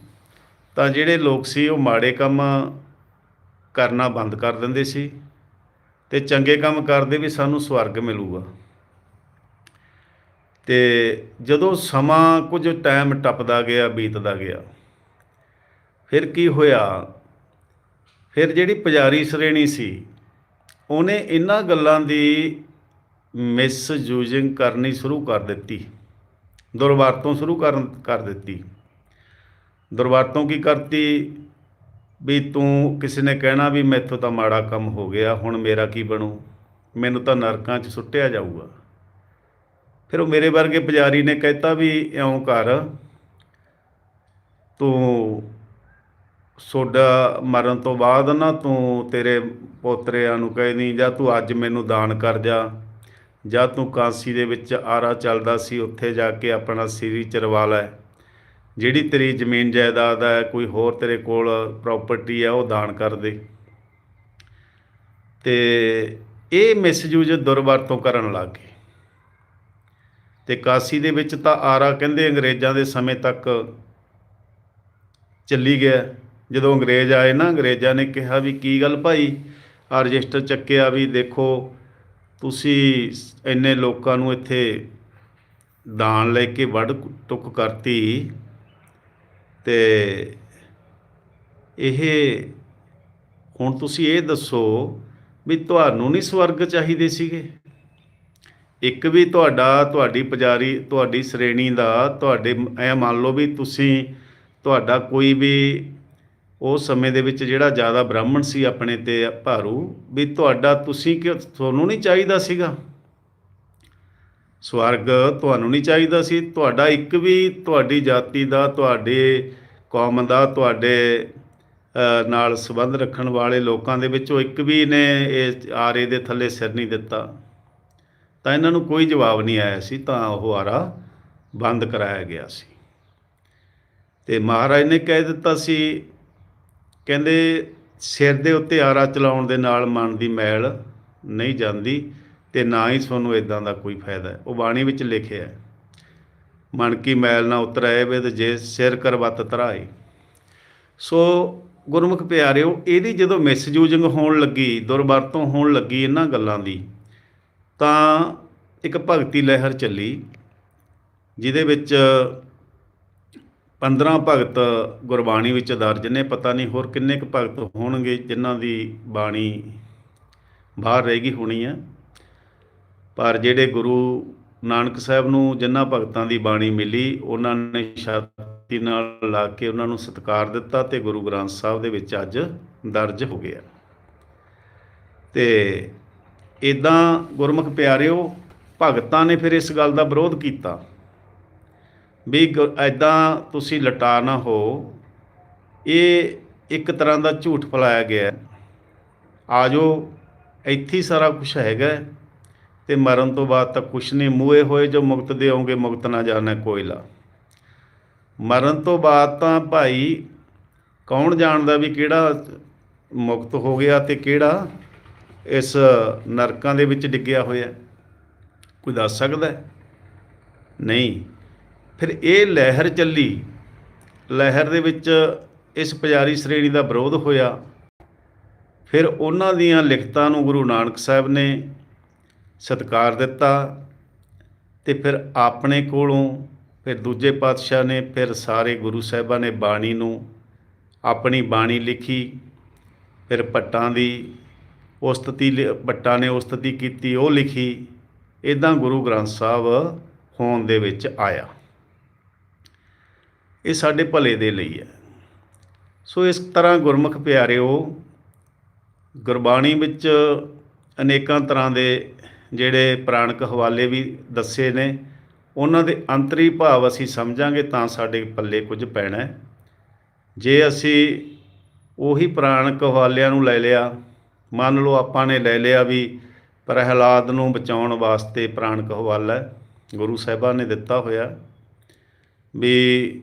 ਤਾਂ ਜਿਹੜੇ ਲੋਕ ਸੀ, ਉਹ ਮਾੜੇ ਕੰਮ ਕਰਨਾ ਬੰਦ ਕਰ ਦਿੰਦੇ ਸੀ ਤੇ ਚੰਗੇ ਕੰਮ ਕਰਦੇ ਵੀ ਸਾਨੂੰ ਸਵਰਗ ਮਿਲੂਗਾ। ਤੇ ਜਦੋਂ ਸਮਾਂ ਕੁਝ ਟਾਈਮ ਟੱਪਦਾ ਗਿਆ, ਬੀਤਦਾ ਗਿਆ, ਫਿਰ ਕੀ ਹੋਇਆ? ਫਿਰ ਜਿਹੜੀ ਪੁਜਾਰੀ ਸ਼੍ਰੇਣੀ ਸੀ, ਉਹਨੇ ਇਹਨਾਂ ਗੱਲਾਂ ਦੀ ਮਿਸ ਯੂਜ਼ਿੰਗ ਕਰਨੀ ਸ਼ੁਰੂ ਕਰ ਦਿੱਤੀ। ਦੁਰਵਰਤੋਂ ਸ਼ੁਰੂ ਕਰਨ, ਕਰ ਦਿੱਤੀ। ਦੁਰਵਰਤੋਂ ਕੀ ਕਰਤੀ? ਵੀ ਤੂੰ ਕਿਸੇ ਨੇ ਕਹਿਣਾ ਵੀ ਮੈਥੋਂ ਤਾਂ ਮਾੜਾ ਕੰਮ ਹੋ ਗਿਆ, ਹੁਣ ਮੇਰਾ ਕੀ ਬਣੂ? ਮੈਨੂੰ ਤਾਂ ਨਰਕਾਂ 'ਚ ਸੁੱਟਿਆ ਜਾਊਗਾ। ਫਿਰ ਉਹ ਮੇਰੇ ਵਰਗੇ ਪੁਜਾਰੀ ਨੇ ਕਹਿਤਾ ਵੀ ਇਉਂ ਕਰ। ਤੂੰ ਸੋਡਾ ਮਰਨ ਤੋਂ ਬਾਅਦ ਨਾ ਤੂੰ ਤੇਰੇ ਪੋਤਰਿਆਂ ਨੂੰ ਕਹਿ ਜਾਂ ਤੂੰ ਅੱਜ ਮੈਨੂੰ ਦਾਨ ਕਰ ਜਾ। ਜਦ ਤੂੰ ਕਾਂਸੀ ਦੇ ਵਿੱਚ ਆਰਾ ਚੱਲਦਾ ਸੀ, ਉੱਥੇ ਜਾ ਕੇ ਆਪਣਾ ਸਿਰੀ ਚਰਵਾ ਲੈ। ਜਿਹੜੀ ਤੇਰੀ ਜ਼ਮੀਨ ਜਾਇਦਾਦ ਹੈ, ਕੋਈ ਹੋਰ ਤੇਰੇ ਕੋਲ ਪ੍ਰਾਪਰਟੀ ਹੈ, ਉਹ ਦਾਨ ਕਰ ਦੇ। ਤੇ ਇਹ ਮਿਸਯੂਜ ਦੁਰਵਰਤੋਂ ਕਰਨ ਲੱਗ ਗਏ। ਤੇ ਕਾਸੀ ਦੇ ਵਿੱਚ ਤਾਂ ਆਰਾ ਕਹਿੰਦੇ ਅੰਗਰੇਜ਼ਾਂ ਦੇ ਸਮੇਂ ਤੱਕ ਚੱਲੀ ਗਿਆ। ਜਦੋਂ ਅੰਗਰੇਜ਼ ਆਏ ਨਾ, ਅੰਗਰੇਜ਼ਾਂ ਨੇ ਕਿਹਾ ਵੀ, ਕੀ ਗੱਲ ਭਾਈ? ਆ ਰਜਿਸਟਰ ਚੱਕਿਆ ਵੀ ਦੇਖੋ ਤੁਸੀਂ ਇੰਨੇ ਲੋਕਾਂ ਨੂੰ ਇੱਥੇ ਦਾਨ ਲੈ ਕੇ ਵੱਢ ਟੁੱਕ ਕਰਤੀ ਤੇ ਇਹ ਹੁਣ ਤੁਸੀਂ ਇਹ ਦੱਸੋ ਵੀ ਤੁਹਾਨੂੰ ਨਹੀਂ ਸਵਰਗ ਚਾਹੀਦੇ ਸੀਗੇ? ਇੱਕ ਵੀ ਤੁਹਾਡਾ, ਤੁਹਾਡੀ ਪੁਜਾਰੀ, ਤੁਹਾਡੀ ਸ਼੍ਰੇਣੀ ਦਾ, ਤੁਹਾਡੇ, ਐ ਮੰਨ ਲਓ ਵੀ ਤੁਸੀਂ ਤੁਹਾਡਾ ਕੋਈ ਵੀ ਉਸ ਸਮੇਂ ਦੇ ਵਿੱਚ ਜਿਹੜਾ ਜ਼ਿਆਦਾ ਬ੍ਰਾਹਮਣ ਸੀ ਆਪਣੇ ਤੇ ਭਾਰੂ, ਵੀ ਤੁਹਾਡਾ ਤੁਸੀਂ ਕਿ ਤੁਹਾਨੂੰ ਨਹੀਂ ਚਾਹੀਦਾ ਸੀਗਾ? ਸਵਰਗ ਤੁਹਾਨੂੰ ਨਹੀਂ ਚਾਹੀਦਾ ਸੀ। ਤੁਹਾਡਾ ਇੱਕ ਵੀ ਤੁਹਾਡੀ ਜਾਤੀ ਦਾ, ਤੁਹਾਡੇ ਕੌਮ ਦਾ, ਤੁਹਾਡੇ ਨਾਲ ਸੰਬੰਧ ਰੱਖਣ ਵਾਲੇ ਲੋਕਾਂ ਦੇ ਵਿੱਚੋਂ ਇੱਕ ਵੀ ਨੇ ਇਹ ਆਰੇ ਦੇ ਥੱਲੇ ਸਿਰ ਨਹੀਂ ਦਿੱਤਾ। ਤਾਂ ਇਹਨਾਂ ਨੂੰ ਕੋਈ ਜਵਾਬ ਨਹੀਂ ਆਇਆ ਸੀ, ਤਾਂ ਉਹ ਆਰਾ ਬੰਦ ਕਰਾਇਆ ਗਿਆ ਸੀ। ਤੇ ਮਹਾਰਾਜ ਨੇ ਕਹਿ ਦਿੱਤਾ ਸੀ ਕਹਿੰਦੇ ਸਿਰ ਦੇ ਉੱਤੇ ਆਰਾ ਚਲਾਉਣ ਦੇ ਨਾਲ ਮਨ ਦੀ ਮੈਲ ਨਹੀਂ ਜਾਂਦੀ ਤੇ ਨਾ ਹੀ ਤੁਹਾਨੂੰ ਇਦਾਂ ਦਾ ਕੋਈ ਫਾਇਦਾ ਹੈ। ਉਹ ਬਾਣੀ ਵਿੱਚ ਲਿਖਿਆ ਹੈ, ਮਨ ਕੀ ਮੈਲ ਨਾ ਉਤਰੈ ਵੇਦ ਜੇ ਸਿਰ ਕਰਵਤ ਤਰਾਈ ਸੋ ਗੁਰਮੁਖ ਪਿਆਰਿਓ, ਇਹਦੀ ਜਦੋਂ ਮਿਸਯੂਜਿੰਗ ਹੋਣ ਲੱਗੀ, ਦੁਰਵਰਤੋਂ ਹੋਣ ਲੱਗੀ ਇਹਨਾਂ ਗੱਲਾਂ ਦੀ, ਤਾਂ ਇੱਕ ਭਗਤੀ ਲਹਿਰ ਚੱਲੀ, ਜਿਹਦੇ ਵਿੱਚ 15 ਭਗਤ ਗੁਰਬਾਣੀ ਵਿੱਚ ਦਰਜ ਨੇ ਪਤਾ ਨਹੀਂ ਹੋਰ ਕਿੰਨੇ ਕੁ ਭਗਤ ਹੋਣਗੇ ਜਿਨ੍ਹਾਂ ਦੀ ਬਾਣੀ ਬਾਹਰ ਰਹਿ ਗਈ ਹੋਣੀ ਹੈ। ਪਰ ਜਿਹੜੇ ਗੁਰੂ ਨਾਨਕ ਸਾਹਿਬ ਨੂੰ ਜਿਨ੍ਹਾਂ ਭਗਤਾਂ ਦੀ ਬਾਣੀ ਮਿਲੀ, ਉਹਨਾਂ ਨੇ ਛਾਤੀ ਨਾਲ ਲਾ ਕੇ ਉਹਨਾਂ ਨੂੰ ਸਤਿਕਾਰ ਦਿੱਤਾ ਤੇ ਗੁਰੂ ਗ੍ਰੰਥ ਸਾਹਿਬ ਦੇ ਵਿੱਚ ਅੱਜ ਦਰਜ ਹੋ ਗਿਆ। ਤੇ ਇਦਾਂ ਗੁਰਮੁਖ ਪਿਆਰਿਓ, ਭਗਤਾਂ ਨੇ ਫਿਰ ਇਸ ਗੱਲ ਦਾ ਵਿਰੋਧ ਕੀਤਾ। ਵੀ ਐਦਾਂ ਤੁਸੀਂ ਲਟਾ ਨਾ ਹੋ। ਇਹ ਇੱਕ ਤਰ੍ਹਾਂ ਦਾ ਝੂਠ ਫੈਲਾਇਆ ਗਿਆ ਹੈ। ਆ ਜੋ ਇੱਥੇ ਸਾਰਾ ਕੁਝ ਹੈਗਾ ਹੈ ਤੇ ਮਰਨ ਤੋਂ ਬਾਅਦ ਤਾਂ ਕੁਛ ਨਹੀਂ। ਮੂਏ ਹੋਏ ਜੋ ਮੁਕਤ ਦੇ ਦੇਵੋਗੇ ਮੁਕਤ ਨਾ ਜਾਣਾ ਕੋਇਲਾ ਮਰਨ ਤੋਂ ਬਾਅਦ ਤਾਂ ਭਾਈ ਕੌਣ ਜਾਣਦਾ ਵੀ ਕਿਹੜਾ ਮੁਕਤ ਹੋ ਗਿਆ ਤੇ ਕਿਹੜਾ ਇਸ ਨਰਕਾਂ ਦੇ ਵਿੱਚ ਡਿੱਗਿਆ ਹੋਇਆ ਕੋਈ ਦੱਸ ਸਕਦਾ ਨਹੀਂ। ਫਿਰ ਇਹ ਲਹਿਰ ਚੱਲੀ। ਲਹਿਰ ਦੇ ਵਿੱਚ ਇਸ ਪੁਜਾਰੀ ਸ਼੍ਰੇਣੀ ਦਾ ਵਿਰੋਧ ਹੋਇਆ। ਫਿਰ ਉਹਨਾਂ ਦੀਆਂ ਲਿਖਤਾਂ ਨੂੰ ਗੁਰੂ ਨਾਨਕ ਸਾਹਿਬ ਨੇ ਸਤਿਕਾਰ ਦਿੱਤਾ ਤੇ ਫਿਰ ਆਪਣੇ ਕੋਲੋਂ ਫਿਰ ਦੂਜੇ ਪਾਤਸ਼ਾਹ ਨੇ ਫਿਰ ਸਾਰੇ ਗੁਰੂ ਸਾਹਿਬਾਂ ਨੇ ਬਾਣੀ ਨੂੰ ਆਪਣੀ ਬਾਣੀ ਲਿਖੀ। ਫਿਰ ਪੱਟਾਂ ਦੀ ਉਸਤਤੀ ਲਿ- ਪੱਟਾਂ ਨੇ ਉਸਤਤੀ ਕੀਤੀ, ਉਹ ਲਿਖੀ। ਇਦਾਂ ਗੁਰੂ ਗ੍ਰੰਥ ਸਾਹਿਬ ਹੋਣ ਦੇ ਵਿੱਚ ਆਇਆ। ਇਹ ਸਾਡੇ ਭਲੇ ਦੇ ਲਈ ਹੈ। ਸੋ ਇਸ ਤਰ੍ਹਾਂ ਗੁਰਮੁਖ ਪਿਆਰਿਓ, ਗੁਰਬਾਣੀ ਵਿੱਚ ਅਨੇਕਾਂ ਤਰ੍ਹਾਂ ਦੇ ਜਿਹੜੇ ਪ੍ਰਾਣਕ ਹਵਾਲੇ ਵੀ ਦੱਸੇ ਨੇ, ਉਹਨਾਂ ਦੇ ਅੰਤਰੀ ਭਾਵ ਅਸੀਂ ਸਮਝਾਂਗੇ ਤਾਂ ਸਾਡੇ ਪੱਲੇ ਕੁਝ ਪੈਣਾ ਹੈ। ਜੇ ਅਸੀਂ ਉਹੀ ਪ੍ਰਾਣਕ ਹਵਾਲਿਆਂ ਨੂੰ ਲੈ ਲਿਆ, ਮੰਨ ਲਓ ਆਪਾਂ ਨੇ ਲੈ ਲਿਆ ਵੀ ਪ੍ਰਹਿਲਾਦ ਨੂੰ ਬਚਾਉਣ ਵਾਸਤੇ ਪ੍ਰਾਣਕ ਹਵਾਲਾ ਗੁਰੂ ਸਾਹਿਬਾਨ ਨੇ ਦਿੱਤਾ ਹੋਇਆ, ਵੀ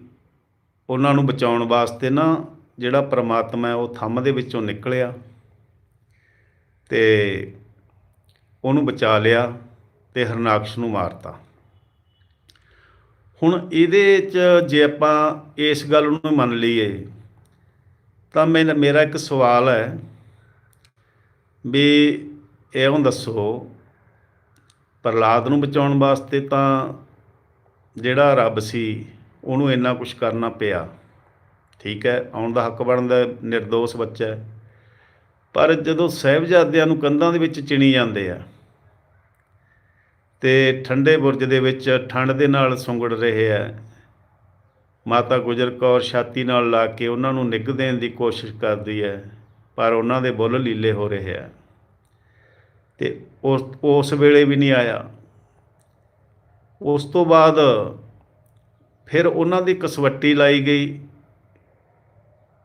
ਉਹਨਾਂ ਨੂੰ ਬਚਾਉਣ ਵਾਸਤੇ ਨਾ ਜਿਹੜਾ ਪ੍ਰਮਾਤਮਾ ਹੈ ਉਹ ਥੰਮ ਦੇ ਵਿੱਚੋਂ ਨਿਕਲਿਆ ਤੇ ਉਹਨੂੰ ਬਚਾ ਲਿਆ ਤੇ ਹਰਨਾਕਸ਼ ਨੂੰ ਮਾਰਤਾ। ਹੁਣ ਇਹਦੇ 'ਚ ਜੇ ਆਪਾਂ ਇਸ ਗੱਲ ਨੂੰ ਮੰਨ ਲਈਏ, ਤਾਂ ਮੈਂ ਮੇਰਾ ਇੱਕ ਸਵਾਲ ਹੈ ਵੀ ਇਉਂ ਦੱਸੋ, ਪ੍ਰਹਲਾਦ ਨੂੰ ਬਚਾਉਣ ਵਾਸਤੇ ਤਾਂ ਜਿਹੜਾ ਰੱਬ ਸੀ ਉਹਨੂੰ ਇੰਨਾ ਕੁਝ ਕਰਨਾ ਪਿਆ। ਠੀਕ ਹੈ ਆਉਣ ਦਾ ਹੱਕ ਬਣਦਾ ਹੈ, ਨਿਰਦੋਸ਼ ਬੱਚਾ ਹੈ। ਪਰ ਜਦੋਂ ਸਾਹਿਬਜ਼ਾਦਿਆਂ ਨੂੰ ਕੰਧਾਂ ਦੇ ਵਿੱਚ ਚਿਣੀ ਜਾਂਦੇ ਆ ਤੇ ਠੰਡੇ ਬੁਰਜ ਦੇ ਵਿੱਚ ਠੰਡ ਦੇ ਨਾਲ ਸੁੰਗੜ ਰਹੇ ਆ ਮਾਤਾ ਗੁਜਰ ਕੌਰ ਛਾਤੀ ਨਾਲ ਲਾ ਕੇ ਉਹਨਾਂ ਨੂੰ ਨਿੱਘ ਦੇਣ ਦੀ ਕੋਸ਼ਿਸ਼ ਕਰਦੀ ਹੈ ਪਰ ਉਹਨਾਂ ਦੇ ਬੁੱਲ ਲੀਲੇ ਹੋ ਰਹੇ ਆ। ਤੇ ਉਸ ਉਸ ਵੇਲੇ ਵੀ ਨਹੀਂ ਆਇਆ। ਉਸ ਤੋਂ ਬਾਅਦ ਫਿਰ ਉਹਨਾਂ ਦੀ ਕਸਵੱਟੀ ਲਾਈ ਗਈ।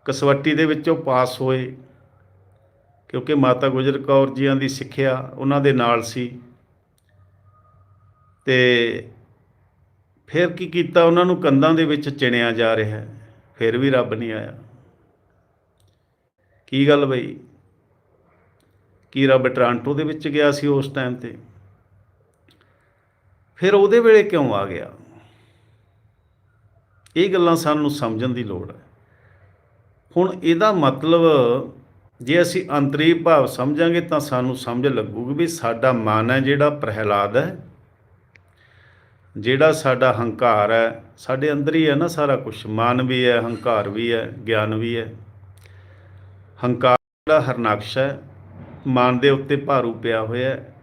ਕਸਵੱਟੀ ਦੇ ਵਿੱਚੋਂ ਪਾਸ ਹੋਏ ਕਿਉਂਕਿ ਮਾਤਾ ਗੁਜਰ ਕੌਰ ਜੀਆਂ ਦੀ ਸਿੱਖਿਆ ਉਹਨਾਂ ਦੇ ਨਾਲ ਸੀ। ਤੇ ਫਿਰ ਕੀ ਕੀਤਾ? ਉਹਨਾਂ ਨੂੰ ਕੰਧਾਂ ਦੇ ਵਿੱਚ ਚਿਣਿਆ ਜਾ ਰਿਹਾ ਹੈ। ਫਿਰ ਵੀ ਰੱਬ ਨਹੀਂ ਆਇਆ। ਕੀ ਗੱਲ ਬਈ? ਕੀ ਰੱਬ ਟਰਾਂਟੋ ਦੇ ਵਿੱਚ ਗਿਆ ਸੀ ਉਸ ਟਾਈਮ ਤੇ? ਫਿਰ ਉਹਦੇ ਵੇਲੇ ਕਿਉਂ ਆ ਗਿਆ? ਇਹ ਗੱਲਾਂ ਸਾਨੂੰ ਸਮਝਣ ਦੀ ਲੋੜ ਹੈ। ਹੁਣ ਇਹਦਾ ਮਤਲਬ ਜੇ ਅਸੀਂ ਅੰਤਰੀ ਭਾਵ ਸਮਝਾਂਗੇ ਤਾਂ ਸਾਨੂੰ ਸਮਝ ਲੱਗੂਗੀ ਵੀ ਸਾਡਾ ਮਨ ਹੈ ਜਿਹੜਾ ਪ੍ਰਹਿਲਾਦ ਹੈ, ਜਿਹੜਾ ਸਾਡਾ ਹੰਕਾਰ ਹੈ। ਸਾਡੇ ਅੰਦਰ ਹੀ ਹੈ ਨਾ ਸਾਰਾ ਕੁਝ ਮਨ ਵੀ ਹੈ, ਹੰਕਾਰ ਵੀ ਹੈ, ਗਿਆਨ ਵੀ ਹੈ। ਹੰਕਾਰ ਜਿਹੜਾ ਹਰਨਾਕਸ਼ ਹੈ। ਮਨ ਦੇ ਉੱਤੇ ਭਾਰੂ ਪਿਆ ਹੋਇਆ ਹੈ।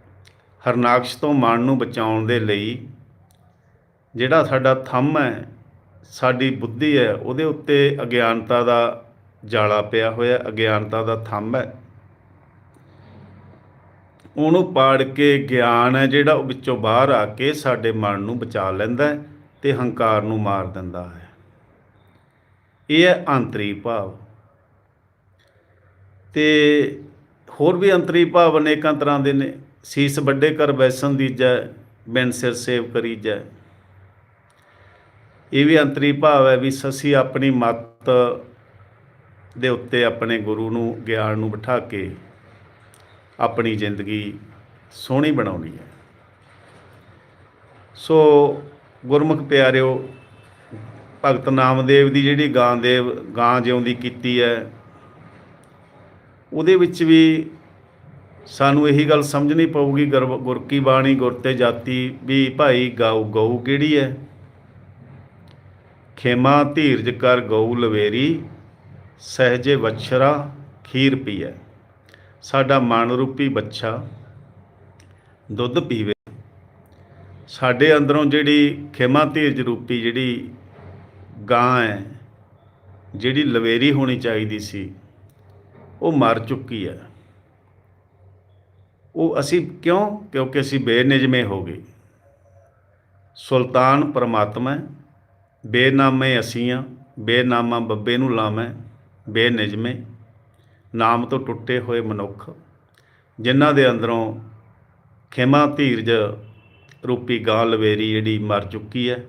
ਹਰਨਾਕਸ਼ ਤੋਂ ਮਨ ਨੂੰ ਬਚਾਉਣ ਦੇ ਲਈ ਜਿਹੜਾ ਸਾਡਾ ਥੰਮ ਹੈ ਸਾਡੀ ਬੁੱਧੀ ਹੈ, ਉਹਦੇ ਉੱਤੇ ਅਗਿਆਨਤਾ ਦਾ ਜਾਲਾ ਪਿਆ ਹੋਇਆ, ਅਗਿਆਨਤਾ ਦਾ ਥੰਮ ਹੈ। ਉਹਨੂੰ ਪਾੜ ਕੇ ਗਿਆਨ ਹੈ ਜਿਹੜਾ ਉਹ ਵਿੱਚੋਂ ਬਾਹਰ ਆ ਕੇ ਸਾਡੇ ਮਨ ਨੂੰ ਬਚਾ ਲੈਂਦਾ ਹੈ ਤੇ ਹੰਕਾਰ ਨੂੰ ਮਾਰ ਦਿੰਦਾ ਹੈ। ਇਹ ਹੈ ਅੰਤਰੀ ਭਾਵ। ਤੇ ਹੋਰ ਵੀ ਅੰਤਰੀ ਭਾਵ ਅਨੇਕਾਂ ਤਰ੍ਹਾਂ ਦੇ ਨੇ। ਸੀਸ ਵੱਡੇ ਕਰ ਬੈਸਨ ਦੀਜੈ ਬਿਨ ਸਿਰ ਸੇਵ ਕਰੀਜੈ ਇਹ ਵੀ ਅੰਤਰੀ ਭਾਵ ਹੈ ਵੀ ਅਸੀਂ ਆਪਣੀ ਮੱਤ ਦੇ ਉੱਤੇ ਆਪਣੇ ਗੁਰੂ ਨੂੰ, ਗਿਆਨ ਨੂੰ ਬਿਠਾ ਕੇ ਆਪਣੀ ਜ਼ਿੰਦਗੀ ਸੋਹਣੀ ਬਣਾਉਣੀ ਹੈ। ਸੋ ਗੁਰਮੁਖ ਪਿਆਰਿਓ, ਭਗਤ ਨਾਮਦੇਵ ਦੀ ਜਿਹੜੀ ਗਾਂ ਦੇਵ, ਗਾਂ ਜਿਉਂਦੀ ਕੀਤੀ ਹੈ, ਉਹਦੇ ਵਿੱਚ ਵੀ ਸਾਨੂੰ ਇਹੀ ਗੱਲ ਸਮਝਣੀ ਪਊਗੀ, ਗੁਰ- ਗੁਰ ਕੀ ਬਾਣੀ, ਗੁਰ ਤੇ ਜਾਤੀ ਵੀ ਭਾਈ ਗਾਉ ਗਊ ਕਿਹੜੀ ਹੈ? ਖੇਮਾ ਧੀਰਜ ਕਰ ਗਊ ਲਵੇਰੀ, ਸਹਜੇ ਵਛਰਾ ਖੀਰ ਪੀਐ। ਸਾਡਾ ਮਨ ਰੂਪੀ ਬੱਚਾ ਦੁੱਧ ਪੀਵੇ। ਸਾਡੇ ਅੰਦਰੋਂ ਜਿਹੜੀ ਖੇਮਾ ਧੀਰਜ ਰੂਪੀ ਜਿਹੜੀ ਗਾਂ ਹੈ ਜਿਹੜੀ ਲਵੇਰੀ ਹੋਣੀ ਚਾਹੀਦੀ ਸੀ, ਉਹ ਮਰ ਚੁੱਕੀ ਹੈ ਉਹ ਅਸੀਂ ਕਿਉਂ? ਕਿਉਂਕਿ ਅਸੀਂ ਬੇਨਿਜਮੇ ਹੋ ਗਏ। ਸੁਲਤਾਨ ਪਰਮਾਤਮਾ ਹੈ ਬੇਨਾਮੇ ਅਸੀਂ ਆ ਬੇਨਾਮਾ ਬੱਬੇ ਨੂੰ ਲਾਮੈ, ਬੇਨਿਜਮੇ, ਨਾਮ ਤੋਂ ਟੁੱਟੇ ਹੋਏ ਮਨੁੱਖ, ਜਿਨ੍ਹਾਂ ਦੇ ਅੰਦਰੋਂ ਖੇਮਾ ਧੀਰਜ ਰੂਪੀ ਗਾਂ ਲਵੇਰੀ ਜਿਹੜੀ ਮਰ ਚੁੱਕੀ ਹੈ,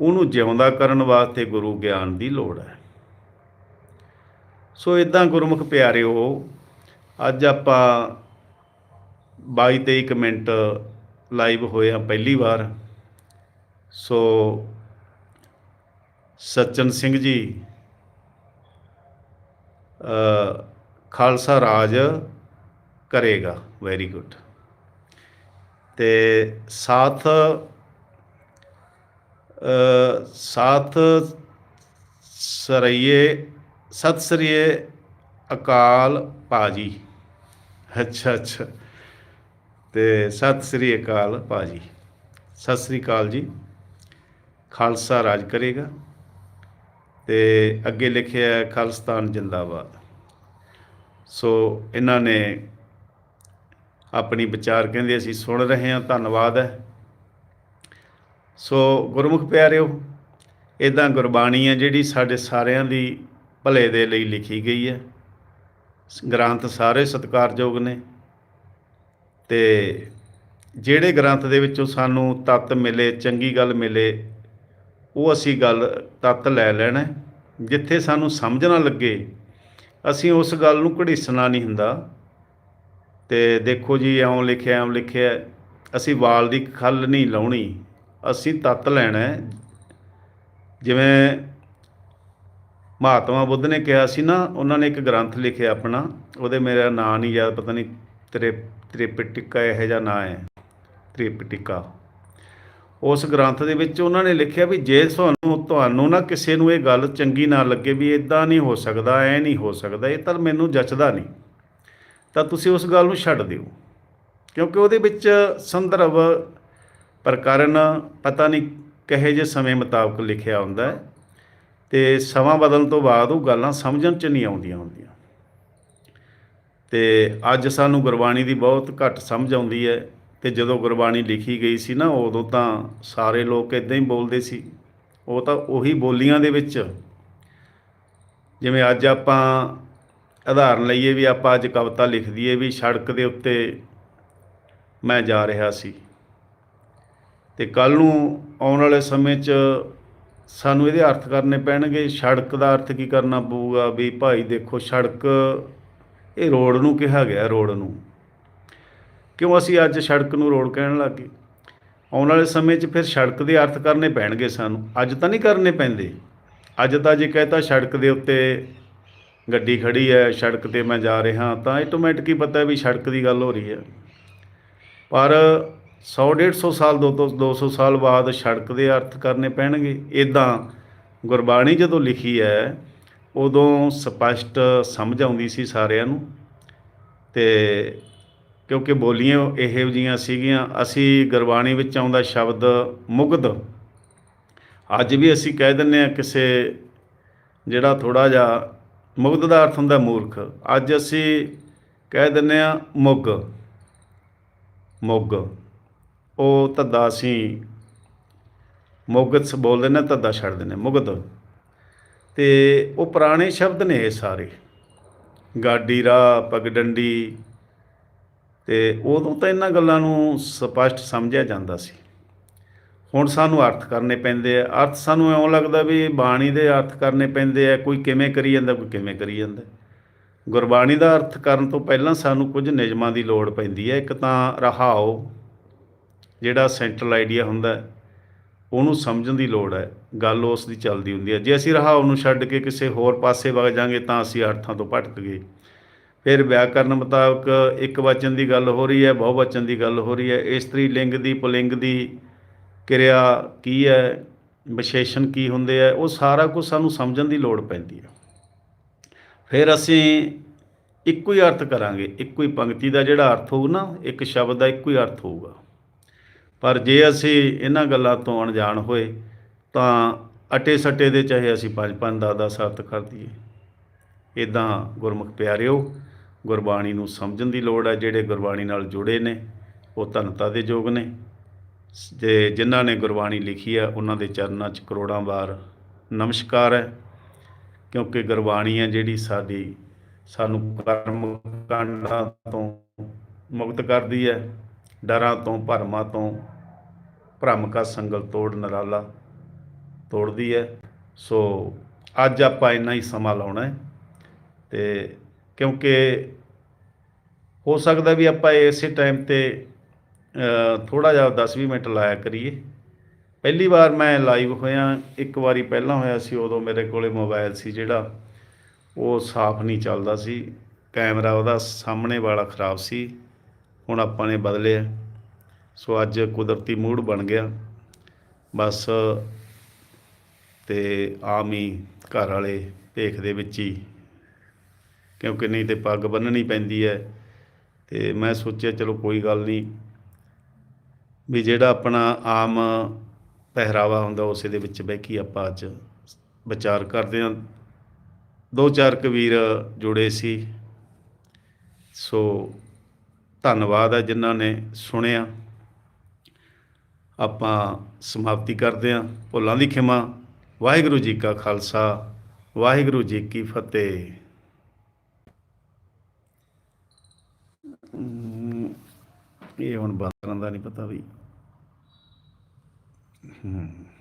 ਉਹਨੂੰ ਜਿਉਂਦਾ ਕਰਨ ਵਾਸਤੇ ਗੁਰੂ ਗਿਆਨ ਦੀ ਲੋੜ ਹੈ। ਸੋ ਇਦਾਂ ਗੁਰਮੁਖ ਪਿਆਰਿਓ, ਅੱਜ ਆਪਾਂ 22 23 ਮਿੰਟ ਲਾਈਵ ਹੋਏ ਆ ਪਹਿਲੀ ਵਾਰ। ਸੋ ਸਚਨ ਸਿੰਘ ਜੀ ਖਾਲਸਾ ਰਾਜ ਕਰੇਗਾ। ਵੈਰੀ ਗੁੱਡ ਤੇ ਸਾਥ ਸਾਥ ਸਰਈਏ, ਸਤਿ ਸ੍ਰੀਏ ਅਕਾਲ ਪਾਜੀ ਅੱਛਾ ਅੱਛਾ। ਤੇ ਸਤਿ ਸ੍ਰੀ ਅਕਾਲ ਪਾਜੀ ਸਤਿ ਸ੍ਰੀ ਅਕਾਲ ਜੀ। ਖਾਲਸਾ ਰਾਜ ਕਰੇਗਾ। ਤੇ ਅੱਗੇ ਲਿਖਿਆ ਹੈ ਖਾਲਿਸਤਾਨ ਜਿੰਦਾਬਾਦ। ਸੋ ਇਹਨਾਂ ਨੇ ਆਪਣੀ ਵਿਚਾਰ ਕਹਿੰਦੇ ਅਸੀਂ ਸੁਣ ਰਹੇ ਹਾਂ, ਧੰਨਵਾਦ ਹੈ। ਸੋ ਗੁਰਮੁਖ ਪਿਆਰਿਓ ਇਦਾਂ ਗੁਰਬਾਣੀ ਹੈ ਜਿਹੜੀ ਸਾਡੇ ਸਾਰਿਆਂ ਦੀ ਭਲੇ ਦੇ ਲਈ ਲਿਖੀ ਗਈ ਹੈ। ਗ੍ਰੰਥ ਸਾਰੇ ਸਤਿਕਾਰਯੋਗ ਨੇ ਤੇ ਜਿਹੜੇ ਗ੍ਰੰਥ ਦੇ ਵਿੱਚੋਂ ਸਾਨੂੰ ਤੱਤ ਮਿਲੇ, ਚੰਗੀ ਗੱਲ ਮਿਲੇ ਉਹ ਅਸੀਂ ਗੱਲ ਤੱਤ ਲੈ ਲੈਣਾ ਜਿੱਥੇ ਸਾਨੂੰ ਸਮਝ ਨਾ ਲੱਗੇ, ਅਸੀਂ ਉਸ ਗੱਲ ਨੂੰ ਘੜੀਸਣਾ ਨਹੀਂ ਹੁੰਦਾ। ਤੇ ਦੇਖੋ ਜੀ ਇਉਂ ਲਿਖਿਆ ਇਉਂ ਲਿਖਿਆ, ਅਸੀਂ ਵਾਲ ਦੀ ਖੱਲ ਨਹੀਂ ਲਾਉਣੀ, ਅਸੀਂ ਤੱਤ ਲੈਣਾ ਜਿਵੇਂ ਮਹਾਤਮਾ ਬੁੱਧ ਨੇ ਕਿਹਾ ਸੀ ਨਾ, ਉਹਨਾਂ ਨੇ ਇੱਕ ਗ੍ਰੰਥ ਲਿਖਿਆ ਆਪਣਾ, ਉਹਦੇ ਮੇਰਾ ਨਾਂ ਨਹੀਂ ਯਾਦ, ਪਤਾ ਨਹੀਂ ਤ੍ਰਿ ਤ੍ਰਿਪਿਟਕਾ, ਇਹੋ ਜਿਹਾ ਨਾਂ ਹੈ। ਤ੍ਰਿਪਿਟਕਾ। ਉਸ ਗ੍ਰੰਥ ਦੇ ਵਿੱਚ ਉਹਨਾਂ ਨੇ ਲਿਖਿਆ ਵੀ ਜੇ ਤੁਹਾਨੂੰ ਤੁਹਾਨੂੰ ਨਾ ਕਿਸੇ ਨੂੰ ਇਹ ਗੱਲ ਚੰਗੀ ਨਾ ਲੱਗੇ ਵੀ ਇਦਾਂ ਨਹੀਂ ਹੋ ਸਕਦਾ, ਐ ਨਹੀਂ ਹੋ ਸਕਦਾ, ਇਹ ਤਾਂ ਮੈਨੂੰ ਜੱਚਦਾ ਨਹੀਂ, ਤਾਂ ਤੁਸੀਂ ਉਸ ਗੱਲ ਨੂੰ ਛੱਡ ਦਿਓ। ਕਿਉਂਕਿ ਉਹਦੇ ਵਿੱਚ ਸੰਦਰਭ ਪ੍ਰਕਰਨ ਪਤਾ ਨਹੀਂ ਕਹੇ ਜੇ ਸਮੇਂ ਮੁਤਾਬਕ ਲਿਖਿਆ ਹੁੰਦਾ ਹੈ ਤੇ ਸਮਾਂ ਬਦਲਣ ਤੋਂ ਬਾਅਦ ਉਹ ਗੱਲਾਂ ਸਮਝਣ ਚ ਨਹੀਂ ਆਉਂਦੀਆਂ ਹੁੰਦੀਆਂ। ਤੇ ਅੱਜ ਸਾਨੂੰ ਗੁਰਬਾਣੀ ਦੀ ਬਹੁਤ ਘੱਟ ਸਮਝ ਆਉਂਦੀ ਹੈ। ਤੇ ਜਦੋਂ ਗੁਰਬਾਣੀ ਲਿਖੀ ਗਈ ਸੀ ਨਾ, ਉਦੋਂ ਤਾਂ ਸਾਰੇ ਲੋਕ ਇਦਾਂ ਹੀ ਬੋਲਦੇ ਸੀ। ਉਹ ਤਾਂ ਉਹੀ ਬੋਲੀਆਂ ਦੇ ਵਿੱਚ। ਜਿਵੇਂ ਅੱਜ ਆਪਾਂ ਉਦਾਹਰਨ ਲਈਏ ਵੀ ਆਪਾਂ ਅੱਜ ਕਵਿਤਾ ਲਿਖ ਦਈਏ ਵੀ ਸੜਕ ਦੇ ਉੱਤੇ ਮੈਂ ਜਾ ਰਿਹਾ ਸੀ। ਤੇ ਕੱਲ ਨੂੰ ਆਉਣ ਵਾਲੇ ਸਮੇਂ 'ਚ ਸਾਨੂੰ ਇਹਦੇ ਅਰਥ ਕਰਨੇ ਪੈਣਗੇ, ਸੜਕ ਦਾ ਅਰਥ ਕੀ ਕਰਨਾ ਪਊਗਾ? ਵੀ ਭਾਈ ਦੇਖੋ, ਸੜਕ ਇਹ ਰੋਡ ਨੂੰ ਕਿਹਾ ਗਿਆ, ਰੋਡ ਨੂੰ। ਕਿਉਂ ਅਸੀਂ ਅੱਜ ਸੜਕ ਨੂੰ ਰੋਡ ਕਹਿਣ ਲੱਗ ਗਏ? ਆਉਣ ਵਾਲੇ ਸਮੇਂ 'ਚ ਫਿਰ ਸੜਕ ਦੇ ਅਰਥ ਕਰਨੇ ਪੈਣਗੇ ਸਾਨੂੰ। ਅੱਜ ਤਾਂ ਨਹੀਂ ਕਰਨੇ ਪੈਂਦੇ। ਅੱਜ ਤਾਂ ਜੇ ਕਹਤਾ ਸੜਕ ਦੇ ਉੱਤੇ ਗੱਡੀ ਖੜੀ ਹੈ, ਸੜਕ ਤੇ ਮੈਂ ਜਾ ਰਿਹਾ ਤਾਂ ਆਟੋਮੈਟਿਕ ਹੀ ਪਤਾ ਵੀ ਸੜਕ ਦੀ ਗੱਲ ਹੋ ਰਹੀ ਹੈ। ਪਰ 100 150 ਸਾਲ 200 200 ਸਾਲ ਬਾਅਦ ਸੜਕ ਦੇ ਅਰਥ ਕਰਨੇ ਪੈਣਗੇ। ਇਦਾਂ ਗੁਰਬਾਣੀ ਜਦੋਂ ਲਿਖੀ ਹੈ, ਉਦੋਂ ਸਪਸ਼ਟ ਸਮਝ ਆਉਂਦੀ ਸੀ ਸਾਰਿਆਂ ਨੂੰ ਤੇ ਕਿਉਂਕਿ ਬੋਲੀਆਂ ਇਹੋ ਜਿਹੀਆਂ ਸੀਗੀਆਂ, ਅਸੀਂ ਗੁਰਬਾਣੀ ਵਿੱਚ ਆਉਂਦਾ ਸ਼ਬਦ ਮੁਗਧ। ਅੱਜ ਵੀ ਅਸੀਂ ਕਹਿ ਦਿੰਨੇ ਆ ਕਿਸੇ ਜਿਹੜਾ ਥੋੜਾ ਜਿਹਾ ਮੁਗਧ ਦਾ ਅਰਥ ਹੁੰਦਾ ਮੂਰਖ। ਅੱਜ ਅਸੀਂ ਕਹਿ ਦਿੰਨੇ ਆ ਮੁਗ। ਮੁੱਗ। ਉਹ ਧੱਦਾ ਅਸੀਂ ਮੁਗਤ ਸ ਬੋਲਦੇ ਨੇ ਧੱਦਾ ਛੱਡ ਦਿੰਦੇ ਮੁਗਧ। ਤੇ ਉਹ ਪੁਰਾਣੇ ਸ਼ਬਦ ਨੇ ਇਹ ਸਾਰੇ। ਗਾਡੀ, ਰਾਹ, ਪਗਡੰਡੀ ਤੇ ਉਦੋਂ ਤਾਂ ਇਹਨਾਂ ਗੱਲਾਂ ਨੂੰ ਸਪਸ਼ਟ ਸਮਝਿਆ ਜਾਂਦਾ ਸੀ। ਹੁਣ ਸਾਨੂੰ ਅਰਥ ਕਰਨੇ ਪੈਂਦੇ ਆ। ਅਰਥ ਸਾਨੂੰ ਇਉਂ ਲੱਗਦਾ ਵੀ ਬਾਣੀ ਦੇ ਅਰਥ ਕਰਨੇ ਪੈਂਦੇ ਆ, ਕੋਈ ਕਿਵੇਂ ਕਰੀ ਜਾਂਦਾ, ਕੋਈ ਕਿਵੇਂ ਕਰੀ ਜਾਂਦਾ। ਗੁਰਬਾਣੀ ਦਾ ਅਰਥ ਕਰਨ ਤੋਂ ਪਹਿਲਾਂ ਸਾਨੂੰ ਕੁਝ ਨਿਯਮਾਂ ਦੀ ਲੋੜ ਪੈਂਦੀ ਹੈ ਇੱਕ ਤਾਂ ਰਹਾਓ, ਜਿਹੜਾ ਸੈਂਟਰਲ ਆਈਡੀਆ ਹੁੰਦਾ, ਉਹਨੂੰ ਸਮਝਣ ਦੀ ਲੋੜ ਹੈ ਗੱਲ ਉਸ ਦੀ ਚੱਲਦੀ ਹੁੰਦੀ ਹੈ ਜੇ ਅਸੀਂ ਰਹਾਓ ਨੂੰ ਛੱਡ ਕੇ ਕਿਸੇ ਹੋਰ ਪਾਸੇ ਵਗ ਜਾਾਂਗੇ ਤਾਂ ਅਸੀਂ ਅਰਥਾਂ ਤੋਂ ਭਟਕ ਗਏ। ਫਿਰ ਵਿਆਕਰਨ ਮੁਤਾਬਕ ਇੱਕ ਵਚਨ ਦੀ ਗੱਲ ਹੋ ਰਹੀ ਹੈ, ਬਹੁ ਵਚਨ ਦੀ ਗੱਲ ਹੋ ਰਹੀ ਹੈ। ਇਸਤਰੀ ਲਿੰਗ ਦੀ, ਪੁਲਿੰਗ ਦੀ ਕਿਰਿਆ ਕੀ ਹੈ, ਵਿਸ਼ੇਸ਼ਣ ਕੀ ਹੁੰਦੇ ਆ, ਉਹ ਸਾਰਾ ਕੁਝ ਸਾਨੂੰ ਸਮਝਣ ਦੀ ਲੋੜ ਪੈਂਦੀ ਹੈ। ਫਿਰ ਅਸੀਂ ਇੱਕੋ ਹੀ ਅਰਥ ਕਰਾਂਗੇ। ਇੱਕੋ ਹੀ ਪੰਕਤੀ ਦਾ ਜਿਹੜਾ ਅਰਥ ਹੋਊ ਨਾ, ਇੱਕ ਸ਼ਬਦ ਦਾ ਇੱਕੋ ਹੀ ਅਰਥ ਹੋਊਗਾ। ਪਰ ਜੇ ਅਸੀਂ ਇਹਨਾਂ ਗੱਲਾਂ ਤੋਂ ਅਣਜਾਣ ਹੋਏ, ਤਾਂ ਅਟੇ ਸੱਟੇ ਦੇ ਚਾਹੇ ਅਸੀਂ ਪੰਜ ਪੰਜ, ਦਸ ਦਸ ਅਰਥ ਕਰ ਦਈਏ। ਇਦਾਂ ਗੁਰਮੁਖ ਪਿਆਰਿਓ ਗੁਰਬਾਣੀ ਨੂੰ ਸਮਝਣ ਦੀ ਲੋੜ ਹੈ, ਜਿਹੜੇ ਗੁਰਬਾਣੀ ਨਾਲ ਜੁੜੇ ਨੇ, ਉਹ ਧੰਨਤਾ ਦੇ ਯੋਗ ਨੇ। ਤੇ ਜਿਨ੍ਹਾਂ ਨੇ ਗੁਰਬਾਣੀ ਲਿਖੀ ਹੈ, ਉਹਨਾਂ ਦੇ ਚਰਨਾਂ 'ਚ ਕਰੋੜਾਂ ਵਾਰ ਨਮਸਕਾਰ ਹੈ। ਕਿਉਂਕਿ ਗੁਰਬਾਣੀ ਹੈ ਜਿਹੜੀ ਸਾਡੀ, ਸਾਨੂੰ ਕਰਮ ਕਾਂਡਾਂ ਤੋਂ ਮੁਕਤ ਕਰਦੀ ਹੈ, ਡਰਾਂ ਤੋਂ, ਭਰਮਾਂ ਤੋਂ, ਭਰਮ ਕਾ ਸੰਗਲ ਤੋੜ ਨਰਾਲਾ ਤੋੜਦੀ ਹੈ। ਸੋ ਅੱਜ ਆਪਾਂ ਇੰਨਾ ਹੀ ਸਮਾਂ ਲਾਉਣਾ ਹੈ ਤੇ ਕਿਉਂਕਿ ਹੋ ਸਕਦਾ ਵੀ ਆਪਾਂ ਇਸੇ ਟਾਈਮ ਤੇ ਥੋੜਾ ਜਿਹਾ 10-20 ਮਿੰਟ ਲਾਇਆ ਕਰੀਏ। ਪਹਿਲੀ ਵਾਰ ਮੈਂ ਲਾਈਵ ਹੋਇਆ, ਇੱਕ ਵਾਰੀ ਪਹਿਲਾਂ ਹੋਇਆ ਸੀ, ਉਦੋਂ ਮੇਰੇ ਕੋਲੇ ਮੋਬਾਈਲ ਸੀ ਜਿਹੜਾ, ਉਹ ਸਾਫ਼ ਨਹੀਂ ਚੱਲਦਾ ਸੀ। ਕੈਮਰਾ ਉਹਦਾ ਸਾਹਮਣੇ ਵਾਲਾ ਖਰਾਬ ਸੀ, ਹੁਣ ਆਪਾਂ ਨੇ ਬਦਲਿਆ। ਸੋ ਅੱਜ ਕੁਦਰਤੀ ਮੂਡ ਬਣ ਗਿਆ। ਬਸ ਤੇ ਆਮ ਹੀ ਘਰ ਵਾਲੇ ਭੇਖ ਦੇ ਵਿੱਚ ਹੀ ਕਿਉਂਕਿ ਨਹੀਂ ਤੇ ਪੱਗ ਬੰਨਣੀ ਪੈਂਦੀ ਹੈ। ਤੇ ਮੈਂ ਸੋਚਿਆ ਚਲੋ ਕੋਈ ਗੱਲ ਨਹੀਂ। ਵੀ ਜਿਹੜਾ ਆਪਣਾ ਆਮ ਪਹਿਰਾਵਾ ਹੁੰਦਾ ਉਸੇ ਦੇ ਵਿੱਚ ਬਹਿ ਕੇ ਆਪਾਂ ਅੱਜ ਵਿਚਾਰ ਕਰਦੇ ਹਾਂ। ਦੋ ਚਾਰ ਕਬੀਰ ਜੁੜੇ ਸੀ। ਸੋ ਧੰਨਵਾਦ ਹੈ ਜਿਨ੍ਹਾਂ ਨੇ ਸੁਣਿਆ। ਆਪਾਂ ਸਮਾਪਤੀ ਕਰਦੇ ਹਾਂ। ਭੁੱਲਾਂ ਦੀ ਖਿਮਾ। ਵਾਹਿਗੁਰੂ ਜੀ ਕਾ ਖਾਲਸਾ। ਵਾਹਿਗੁਰੂ ਜੀ ਕੀ ਫਤਿਹ। ਇਹ ਹੁਣ ਬਾਤਾਂ ਦਾ ਨਹੀਂ ਪਤਾ ਵੀ। ਹੂੰ।